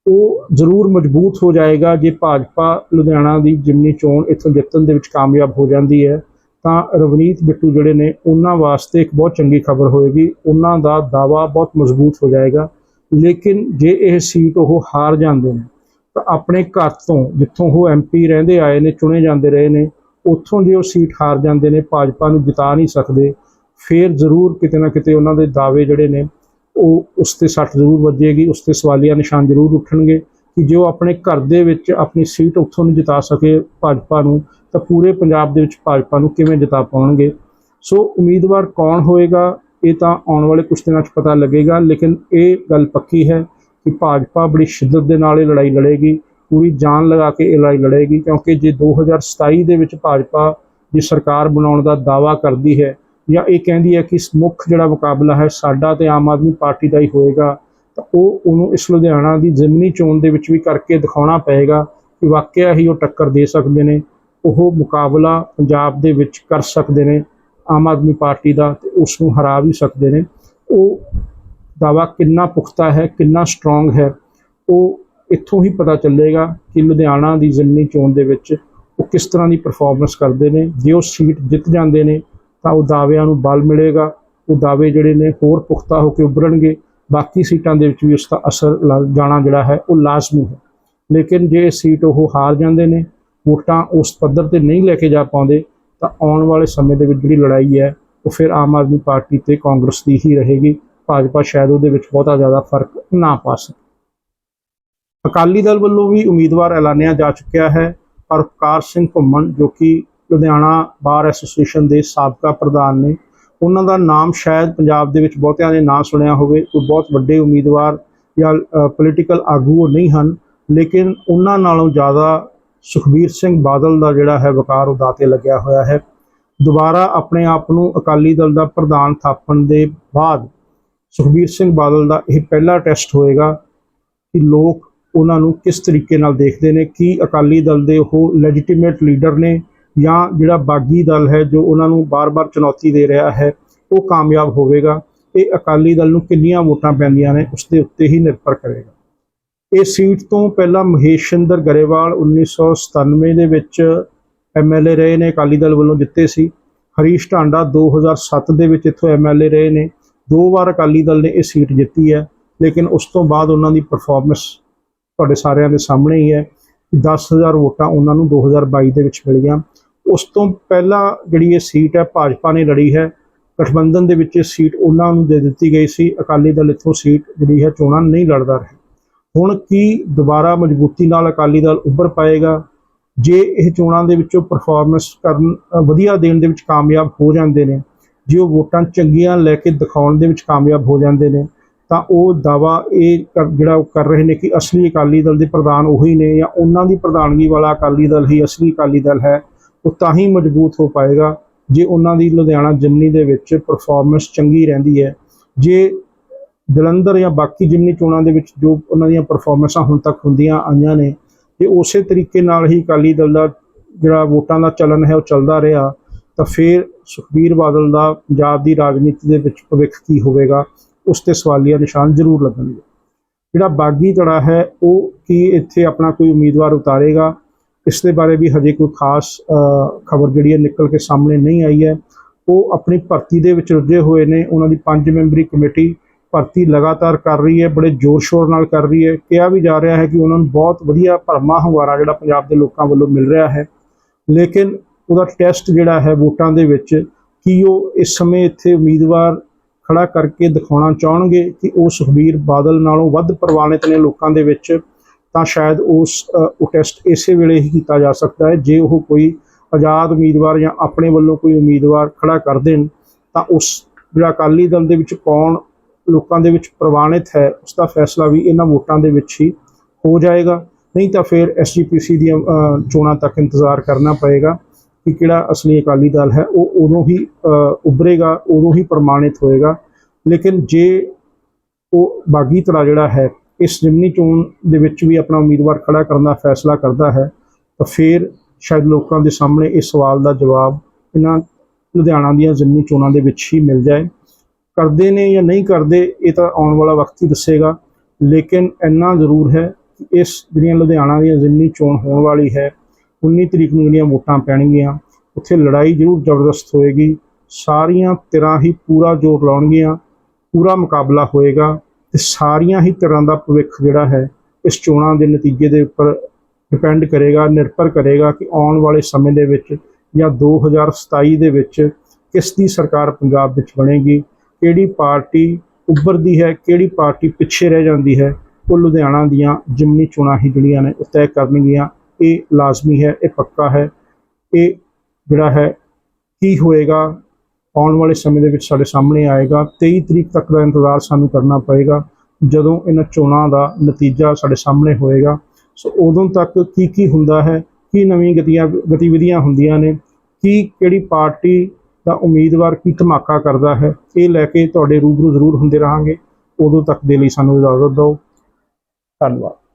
ਉਹ ਜ਼ਰੂਰ ਮਜ਼ਬੂਤ ਹੋ ਜਾਏਗਾ ਜੇ ਭਾਜਪਾ ਲੁਧਿਆਣਾ ਦੀ ਜਿਮਨੀ ਚੋਣ ਇੱਥੋਂ ਜਿੱਤਣ ਦੇ ਵਿੱਚ ਕਾਮਯਾਬ ਹੋ ਜਾਂਦੀ ਹੈ, ਤਾਂ ਰਵਨੀਤ ਬਿੱਟੂ ਜਿਹੜੇ ਨੇ ਉਹਨਾਂ ਵਾਸਤੇ ਇੱਕ ਬਹੁਤ ਚੰਗੀ ਖਬਰ ਹੋਏਗੀ। ਉਹਨਾਂ ਦਾ ਦਾਵਾ ਬਹੁਤ ਮਜ਼ਬੂਤ ਹੋ ਜਾਏਗਾ। ਲੇਕਿਨ ਜੇ ਇਹ ਸੀਟ ਉਹ ਹਾਰ ਜਾਂਦੇ ਨੇ, ਤਾਂ ਆਪਣੇ ਘਰ ਤੋਂ ਜਿੱਥੋਂ ਉਹ ਐਮਪੀ ਰਹਿੰਦੇ ਆਏ ਨੇ, ਚੁਣੇ ਜਾਂਦੇ ਰਹੇ ਨੇ, ਉੱਥੋਂ ਜੇ ਉਹ ਸੀਟ ਹਾਰ ਜਾਂਦੇ ਨੇ, ਭਾਜਪਾ ਨੂੰ ਜਿਤਾ ਨਹੀਂ ਸਕਦੇ, ਫਿਰ ਜ਼ਰੂਰ ਕਿਤੇ ਨਾ ਕਿਤੇ ਉਹਨਾਂ ਦੇ ਦਾਅਵੇ ਜਿਹੜੇ ਨੇ ਉਹ ਉਸ ਤੇ ਸੱਟ ਜ਼ਰੂਰ ਵੱਜੇਗੀ ਉਸ ਤੇ ਸਵਾਲੀਆ ਨਿਸ਼ਾਨ ਜ਼ਰੂਰ ਉੱਠਣਗੇ ਕਿ ਜੇ ਉਹ ਆਪਣੇ ਘਰ ਦੇ ਵਿੱਚ ਆਪਣੀ ਸੀਟ ਉੱਥੋਂ ਨਹੀਂ ਜਿਤਾ ਸਕੇ ਭਾਜਪਾ ਨੂੰ, ਤਾਂ ਪੂਰੇ ਪੰਜਾਬ ਦੇ ਵਿੱਚ ਭਾਜਪਾ ਨੂੰ ਕਿਵੇਂ ਜਿਤਾ ਪਾਉਣਗੇ? ਸੋ ਉਮੀਦਵਾਰ ਕੌਣ ਹੋਏਗਾ, ਇਹ ਤਾਂ ਆਉਣ ਵਾਲੇ ਕੁਝ ਦਿਨਾਂ 'ਚ ਪਤਾ ਲੱਗੇਗਾ, ਲੇਕਿਨ ਇਹ ਗੱਲ ਪੱਕੀ ਹੈ ਕਿ ਭਾਜਪਾ ਬੜੀ ਸ਼ਿੱਦਤ ਦੇ ਨਾਲ ਇਹ ਲੜਾਈ ਲੜੇਗੀ, ਪੂਰੀ ਜਾਨ ਲਗਾ ਕੇ ਇਹ ਲੜਾਈ ਲੜੇਗੀ, ਕਿਉਂਕਿ ਜੇ 2027 ਦੇ ਵਿੱਚ ਭਾਜਪਾ ਦੀ ਸਰਕਾਰ ਬਣਾਉਣ ਦਾ ਦਾਵਾ ਕਰਦੀ ਹੈ ਜਾਂ ਇਹ ਕਹਿੰਦੀ ਹੈ ਕਿ ਮੁੱਖ ਜਿਹੜਾ ਮੁਕਾਬਲਾ ਹੈ ਸਾਡਾ ਤੇ ਆਮ ਆਦਮੀ ਪਾਰਟੀ ਦਾ ਹੀ ਹੋਏਗਾ, ਤਾਂ ਉਹ ਉਹਨੂੰ ਇਸ ਲੁਧਿਆਣਾ ਦੀ ਜ਼ਿਮਨੀ ਚੋਣ ਦੇ ਵਿੱਚ ਵੀ ਕਰਕੇ ਦਿਖਾਉਣਾ ਪਏਗਾ ਕਿ ਵਾਕਿਆ ਹੀ ਉਹ ਟੱਕਰ ਦੇ ਸਕਦੇ ਨੇ, ਉਹ ਮੁਕਾਬਲਾ ਪੰਜਾਬ ਦੇ ਵਿੱਚ ਕਰ ਸਕਦੇ ਨੇ, ਆਮ ਆਦਮੀ ਪਾਰਟੀ ਦਾ ਤੇ ਉਸ ਨੂੰ ਹਰਾ ਵੀ ਸਕਦੇ ਨੇ। ਉਹ ਦਾਵਾ ਕਿੰਨਾ ਪੁਖਤਾ ਹੈ, ਕਿੰਨਾ ਸਟਰੋਂਗ ਹੈ, ਉਹ ਇੱਥੋਂ ਹੀ ਪਤਾ ਚੱਲੇਗਾ ਕਿ ਲੁਧਿਆਣਾ ਦੀ ਜ਼ਿਮਨੀ ਚੋਣ ਦੇ ਵਿੱਚ ਉਹ ਕਿਸ ਤਰ੍ਹਾਂ ਦੀ ਪਰਫਾਰਮੈਂਸ ਕਰਦੇ ਨੇ, ਜੇ ਉਹ ਸੀਟ ਜਿੱਤ ਜਾਂਦੇ ਨੇ ਤਾਂ ਉਹ ਦਾਅਵਿਆਂ ਨੂੰ ਬਲ ਮਿਲੇਗਾ। ਉਹ ਦਾਅਵੇ ਜਿਹੜੇ ਨੇ ਹੋਰ ਪੁਖਤਾ ਹੋ ਕੇ ਉਭਰਨਗੇ। ਬਾਕੀ ਸੀਟਾਂ ਦੇ ਵਿੱਚ ਵੀ ਉਸ ਦਾ ਅਸਰ ਲੱਗ ਜਾਣਾ ਜਿਹੜਾ ਹੈ, ਉਹ ਲਾਜ਼ਮੀ ਹੈ। ਲੇਕਿਨ ਜੇ ਸੀਟ ਉਹ ਹਾਰ ਜਾਂਦੇ ਨੇ, ਵੋਟਾਂ ਉਸ ਪੱਧਰ ਤੇ ਨਹੀਂ ਲੈ ਕੇ ਜਾ ਪਾਉਂਦੇ, ਤਾਂ ਆਉਣ ਵਾਲੇ ਸਮੇਂ ਦੇ ਵਿੱਚ ਜਿਹੜੀ ਲੜਾਈ ਹੈ, ਉਹ ਫਿਰ ਆਮ ਆਦਮੀ ਪਾਰਟੀ ਤੇ ਕਾਂਗਰਸ ਦੀ ਹੀ ਰਹੇਗੀ। ਭਾਜਪਾ ਸ਼ਾਇਦ ਉਹਦੇ ਵਿੱਚ ਬਹੁਤਾ ਜ਼ਿਆਦਾ ਫ਼ਰਕ ਨਾ ਪਾ ਸਕੇ। ਅਕਾਲੀ ਦਲ ਵੱਲੋਂ ਵੀ ਉਮੀਦਵਾਰ ਐਲਾਨਿਆ ਜਾ ਚੁੱਕਿਆ ਹੈ, ਪਰ ਸਿੰਘ ਘੁੰਮਣ ਜੋ ਕਿ ਲੁਧਿਆਣਾ ਬਾਰ ਐਸੋਸੀਏਸ਼ਨ ਦੇ ਸਾਬਕਾ ਪ੍ਰਧਾਨ ਨੇ। ਉਹਨਾਂ ਦਾ ਨਾਮ ਸ਼ਾਇਦ ਪੰਜਾਬ ਦੇ ਵਿੱਚ ਬਹੁਤਿਆਂ ਨੇ ਨਾਂ ਸੁਣਿਆ ਹੋਵੇ। ਕੋਈ ਬਹੁਤ ਵੱਡੇ ਉਮੀਦਵਾਰ ਜਾਂ ਪੋਲੀਟੀਕਲ ਆਗੂ ਉਹ ਨਹੀਂ ਹਨ। ਲੇਕਿਨ ਉਹਨਾਂ ਨਾਲੋਂ ਜ਼ਿਆਦਾ ਸੁਖਬੀਰ ਸਿੰਘ ਬਾਦਲ ਦਾ ਜਿਹੜਾ ਹੈ ਵਕਾਰ ਉਹ ਦਾਤੇ ਲੱਗਿਆ ਹੋਇਆ ਹੈ। ਦੁਬਾਰਾ ਆਪਣੇ ਆਪ ਨੂੰ ਅਕਾਲੀ ਦਲ ਦਾ ਪ੍ਰਧਾਨ ਥਾਪਣ ਦੇ ਬਾਅਦ ਸੁਖਬੀਰ ਸਿੰਘ ਬਾਦਲ ਦਾ ਇਹ ਪਹਿਲਾ ਟੈਸਟ ਹੋਏਗਾ ਕਿ ਲੋਕ ਉਹਨਾਂ ਨੂੰ ਕਿਸ ਤਰੀਕੇ ਨਾਲ ਦੇਖਦੇ ਨੇ, ਕੀ ਅਕਾਲੀ ਦਲ ਦੇ ਉਹ ਲੈਜੀਟੀਮੇਟ ਲੀਡਰ ਨੇ ਜਾਂ ਜਿਹੜਾ ਬਾਗੀ ਦਲ ਹੈ ਜੋ ਉਹਨਾਂ ਨੂੰ ਬਾਰ-ਬਾਰ ਚੁਣੌਤੀ ਦੇ ਰਿਹਾ ਹੈ, ਉਹ ਕਾਮਯਾਬ ਹੋਵੇਗਾ। ਇਹ ਅਕਾਲੀ ਦਲ ਨੂੰ ਕਿੰਨੀਆਂ ਵੋਟਾਂ ਪੈਂਦੀਆਂ ਨੇ ਉਸ ਦੇ ਉੱਤੇ ਹੀ ਨਿਰਭਰ ਕਰੇਗਾ। ਇਹ ਸੀਟ ਤੋਂ ਪਹਿਲਾਂ ਮਹੇਸ਼ ਚੰਦਰ ਗਰੇਵਾਲ 1997 ਦੇ ਵਿੱਚ ਐਮਐਲਏ ਰਹੇ ਨੇ, ਅਕਾਲੀ ਦਲ ਵੱਲੋਂ ਜਿੱਤੇ ਸੀ। ਹਰੀਸ਼ ਢਾਂਡਾ 2007 ਦੇ ਵਿੱਚ ਇੱਥੋਂ ਐਮਐਲਏ ਰਹੇ ਨੇ। ਦੋ ਵਾਰ ਅਕਾਲੀ ਦਲ ਨੇ ਇਹ ਸੀਟ ਜਿੱਤੀ ਹੈ, ਲੇਕਿਨ ਉਸ ਤੋਂ ਬਾਅਦ ਉਹਨਾਂ ਦੀ ਪਰਫਾਰਮੈਂਸ ਤੁਹਾਡੇ ਸਾਰਿਆਂ ਦੇ ਸਾਹਮਣੇ ਹੀ ਹੈ। ਕਿ 10000 ਵੋਟਾਂ ਉਹਨਾਂ ਨੂੰ 2022 ਦੇ ਵਿੱਚ ਮਿਲੀਆਂ। ਉਸ ਤੋਂ ਪਹਿਲਾਂ ਜਿਹੜੀ ਇਹ ਸੀਟ ਹੈ, ਭਾਜਪਾ ਨੇ ਲੜੀ ਹੈ। ਗਠਬੰਧਨ ਦੇ ਵਿੱਚ ਇਹ ਸੀਟ ਉਹਨਾਂ ਨੂੰ ਦੇ ਦਿੱਤੀ ਗਈ ਸੀ। ਅਕਾਲੀ ਦਲ ਇੱਥੋਂ ਸੀਟ ਜਿਹੜੀ ਹੈ, ਚੋਣਾਂ ਨਹੀਂ ਲੜਦਾ ਰਿਹਾ। ਹੁਣ ਕੀ ਦੁਬਾਰਾ ਮਜ਼ਬੂਤੀ ਨਾਲ ਅਕਾਲੀ ਦਲ ਉੱਭਰ ਪਾਏਗਾ? ਜੇ ਇਹ ਚੋਣਾਂ ਦੇ ਵਿੱਚੋਂ ਪਰਫਾਰਮੈਂਸ ਕਰਨ ਵਧੀਆ ਦੇਣ ਦੇ ਵਿੱਚ ਕਾਮਯਾਬ ਹੋ ਜਾਂਦੇ ਨੇ, ਜੇ ਉਹ ਵੋਟਾਂ ਚੰਗੀਆਂ ਲੈ ਕੇ ਦਿਖਾਉਣ ਦੇ ਵਿੱਚ ਕਾਮਯਾਬ ਹੋ ਜਾਂਦੇ ਨੇ, ਤਾਂ ਉਹ ਦਾਵਾ ਇਹ ਕਰ- ਜਿਹੜਾ ਉਹ ਕਰ ਰਹੇ ਨੇ ਕਿ ਅਸਲੀ ਅਕਾਲੀ ਦਲ ਦੇ ਪ੍ਰਧਾਨ ਉਹੀ ਨੇ ਜਾਂ ਉਹਨਾਂ ਦੀ ਪ੍ਰਧਾਨਗੀ ਵਾਲਾ ਅਕਾਲੀ ਦਲ ਹੀ ਅਸਲੀ ਅਕਾਲੀ ਦਲ ਹੈ। ਉਹ ਤਾਂ ਹੀ ਮਜ਼ਬੂਤ ਹੋ ਪਾਏਗਾ ਜੇ ਉਹਨਾਂ ਦੀ ਲੁਧਿਆਣਾ ਜਿਮਨੀ ਦੇ ਵਿੱਚ ਪਰਫਾਰਮੈਂਸ ਚੰਗੀ ਰਹਿੰਦੀ ਹੈ। ਜੇ ਜਲੰਧਰ ਜਾਂ ਬਾਕੀ ਜਿਮਨੀ ਚੋਣਾਂ ਦੇ ਵਿੱਚ ਜੋ ਉਹਨਾਂ ਦੀਆਂ ਪਰਫਾਰਮੈਂਸਾਂ ਹੁਣ ਤੱਕ ਹੁੰਦੀਆਂ ਆਈਆਂ ਨੇ, ਤੇ ਉਸੇ ਤਰੀਕੇ ਨਾਲ ਹੀ ਅਕਾਲੀ ਦਲ ਦਾ ਜਿਹੜਾ ਵੋਟਾਂ ਦਾ ਚਲਨ ਹੈ ਉਹ ਚੱਲਦਾ ਰਿਹਾ, ਤਾਂ ਫਿਰ ਸੁਖਬੀਰ ਬਾਦਲ ਦਾ ਪੰਜਾਬ ਦੀ ਰਾਜਨੀਤੀ ਦੇ ਵਿੱਚ ਭਵਿੱਖ ਕੀ ਹੋਵੇਗਾ, ਉਸ ਤੇ ਸਵਾਲੀਆ ਨਿਸ਼ਾਨ ਜ਼ਰੂਰ ਲੱਗਣਗੇ। ਜਿਹੜਾ ਬਾਗੀ ਧੜਾ ਹੈ, ਉਹ ਕੀ ਇੱਥੇ ਆਪਣਾ ਕੋਈ ਉਮੀਦਵਾਰ ਉਤਾਰੇਗਾ? ਇਸ ਦੇ ਬਾਰੇ ਵੀ ਹਜੇ ਕੋਈ ਖਾਸ ਖਬਰ ਜਿਹੜੀ ਹੈ ਨਿਕਲ ਕੇ ਸਾਹਮਣੇ ਨਹੀਂ ਆਈ ਹੈ। ਉਹ ਆਪਣੀ ਭਰਤੀ ਦੇ ਵਿੱਚ ਰੁੱਝੇ ਹੋਏ ਨੇ। ਉਹਨਾਂ ਦੀ ਪੰਜ ਮੈਂਬਰੀ ਕਮੇਟੀ ਭਰਤੀ ਲਗਾਤਾਰ ਕਰ ਰਹੀ ਹੈ, ਬੜੇ ਜ਼ੋਰ ਸ਼ੋਰ ਨਾਲ ਕਰ ਰਹੀ ਹੈ। ਕਿਹਾ ਵੀ ਜਾ ਰਿਹਾ ਹੈ ਕਿ ਉਹਨਾਂ ਨੂੰ ਬਹੁਤ ਵਧੀਆ ਭਰਮਾ ਹੁੰਗਾਰਾ ਜਿਹੜਾ ਪੰਜਾਬ ਦੇ ਲੋਕਾਂ ਵੱਲੋਂ ਮਿਲ ਰਿਹਾ ਹੈ। ਲੇਕਿਨ ਉਹਦਾ ਟੈਸਟ ਜਿਹੜਾ ਹੈ ਵੋਟਾਂ ਦੇ ਵਿੱਚ ਕੀ ਉਹ ਇਸ ਸਮੇਂ ਇੱਥੇ ਉਮੀਦਵਾਰ ਖੜਾ ਕਰਕੇ ਦਿਖਾਉਣਾ ਚਾਹਣਗੇ ਕਿ ਉਹ ਸੁਖਬੀਰ ਬਾਦਲ ਨਾਲੋਂ ਵੱਧ ਪ੍ਰਵਾਨਿਤ ਨੇ ਲੋਕਾਂ ਦੇ ਵਿੱਚ? ਤਾਂ ਸ਼ਾਇਦ ਉਸ ਉਹ ਟੈਸਟ ਇਸੇ ਵੇਲੇ ਹੀ ਕੀਤਾ ਜਾ ਸਕਦਾ ਹੈ। ਜੇ ਉਹ ਕੋਈ ਆਜ਼ਾਦ ਉਮੀਦਵਾਰ ਜਾਂ ਆਪਣੇ ਵੱਲੋਂ ਕੋਈ ਉਮੀਦਵਾਰ ਖੜਾ ਕਰ ਦੇਣ, ਤਾਂ ਉਸ ਜਿਹੜਾ ਅਕਾਲੀ ਦਲ ਦੇ ਵਿੱਚ ਕੌਣ ਲੋਕਾਂ ਦੇ ਵਿੱਚ ਪ੍ਰਵਾਨਿਤ ਹੈ ਉਸ ਦਾ ਫੈਸਲਾ ਵੀ ਇਹਨਾਂ ਵੋਟਾਂ ਦੇ ਵਿੱਚ ਹੀ ਹੋ ਜਾਏਗਾ। ਨਹੀਂ ਤਾਂ ਫਿਰ ਐਸਜੀਪੀਸੀ ਦੀਆਂ ਚੋਣਾਂ ਤੱਕ ਇੰਤਜ਼ਾਰ ਕਰਨਾ ਪਏਗਾ ਕਿ ਕਿਹੜਾ ਅਸਲੀ ਅਕਾਲੀ ਦਲ ਹੈ। ਉਹ ਉਦੋਂ ਹੀ ਉਭਰੇਗਾ, ਉਦੋਂ ਹੀ ਪ੍ਰਮਾਣਿਤ ਹੋਏਗਾ। ਲੇਕਿਨ ਜੇ ਉਹ ਬਾਗੀ ਧੜਾ ਜਿਹੜਾ ਹੈ ਇਸ ਜਿਮਨੀ ਚੋਣ ਦੇ ਵਿੱਚ ਵੀ ਆਪਣਾ ਉਮੀਦਵਾਰ ਖੜਾ ਕਰਨ ਦਾ ਫੈਸਲਾ ਕਰਦਾ ਹੈ, ਤਾਂ ਫਿਰ ਸ਼ਾਇਦ ਲੋਕਾਂ ਦੇ ਸਾਹਮਣੇ ਇਸ ਸਵਾਲ ਦਾ ਜਵਾਬ ਇਹਨਾਂ ਲੁਧਿਆਣਾ ਦੀਆਂ ਜਿਮਨੀ ਚੋਣਾਂ ਦੇ ਵਿੱਚ ਹੀ ਮਿਲ ਜਾਏ। ਕਰਦੇ ਨੇ ਜਾਂ ਨਹੀਂ ਕਰਦੇ, ਇਹ ਤਾਂ ਆਉਣ ਵਾਲਾ ਵਕਤ ਹੀ ਦੱਸੇਗਾ, ਲੇਕਿਨ ਇੰਨਾ ਜ਼ਰੂਰ ਹੈ ਕਿ ਇਸ ਜਿਹੜੀਆਂ ਲੁਧਿਆਣਾ ਦੀਆਂ ਜਿਮਨੀ ਚੋਣ ਹੋਣ ਵਾਲੀ ਹੈ 19 ਤਰੀਕ ਨੂੰ ਜਿਹੜੀਆਂ ਵੋਟਾਂ ਪੈਣਗੀਆਂ, ਉੱਥੇ ਲੜਾਈ ਜ਼ਰੂਰ ਜ਼ਬਰਦਸਤ ਹੋਏਗੀ, ਸਾਰੀਆਂ ਧਿਰਾਂ ਹੀ ਪੂਰਾ ਜ਼ੋਰ ਲਾਉਣਗੀਆਂ, ਪੂਰਾ ਮੁਕਾਬਲਾ ਹੋਏਗਾ। ਤੇ ਸਾਰੀਆਂ ਹੀ ਤਰ੍ਹਾਂ ਦਾ ਭਵਿੱਖ ਜਿਹੜਾ ਹੈ, ਇਸ ਚੋਣਾਂ ਦੇ ਨਤੀਜੇ ਦੇ ਉੱਪਰ ਡਿਪੈਂਡ ਕਰੇਗਾ, ਨਿਰਭਰ ਕਰੇਗਾ ਕਿ ਆਉਣ ਵਾਲੇ ਸਮੇਂ ਦੇ ਵਿੱਚ ਜਾਂ 2027 ਦੇ ਵਿੱਚ ਕਿਸ ਦੀ ਸਰਕਾਰ ਪੰਜਾਬ ਵਿੱਚ ਬਣੇਗੀ, ਕਿਹੜੀ ਪਾਰਟੀ ਉੱਭਰਦੀ ਹੈ, ਕਿਹੜੀ ਪਾਰਟੀ ਪਿੱਛੇ ਰਹਿ ਜਾਂਦੀ ਹੈ, ਉਹ ਲੁਧਿਆਣਾ ਦੀਆਂ ਜਿਮਨੀ ਚੋਣਾਂ ਹੀ ਜਿਹੜੀਆਂ ਨੇ ਉਹ ਤੈਅ ਕਰਨਗੀਆਂ। ਇਹ ਲਾਜ਼ਮੀ ਹੈ, ਇਹ ਪੱਕਾ ਹੈ, ਇਹ ਜਿਹੜਾ ਹੈ, ਕੀ ਹੋਏਗਾ ਆਉਣ ਵਾਲੇ ਸਮੇਂ ਦੇ ਵਿੱਚ ਸਾਡੇ ਸਾਹਮਣੇ ਆਏਗਾ। 23 ਤਰੀਕ ਤੱਕ ਦਾ ਇੰਤਜ਼ਾਰ ਸਾਨੂੰ ਕਰਨਾ ਪਏਗਾ। ਜਦੋਂ ਇਹਨਾਂ ਚੋਣਾਂ ਦਾ ਨਤੀਜਾ ਸਾਡੇ ਸਾਹਮਣੇ ਹੋਏਗਾ। ਸੋ ਉਦੋਂ ਤੱਕ ਕੀ ਕੀ ਹੁੰਦਾ ਹੈ, ਕੀ ਨਵੀਂ ਗਤੀਆਂ, ਗਤੀਵਿਧੀਆਂ ਹੁੰਦੀਆਂ ਨੇ, ਕੀ ਕਿਹੜੀ ਪਾਰਟੀ ਦਾ ਉਮੀਦਵਾਰ ਕੀ ਧਮਾਕਾ ਕਰਦਾ ਹੈ, ਇਹ ਲੈ ਕੇ ਤੁਹਾਡੇ ਰੂਬਰੂ ਜ਼ਰੂਰ ਹੁੰਦੇ ਰਹਾਂਗੇ। ਉਦੋਂ ਤੱਕ ਦੇ ਲਈ ਸਾਨੂੰ ਇਜਾਜ਼ਤ ਦਿਓ। ਧੰਨਵਾਦ।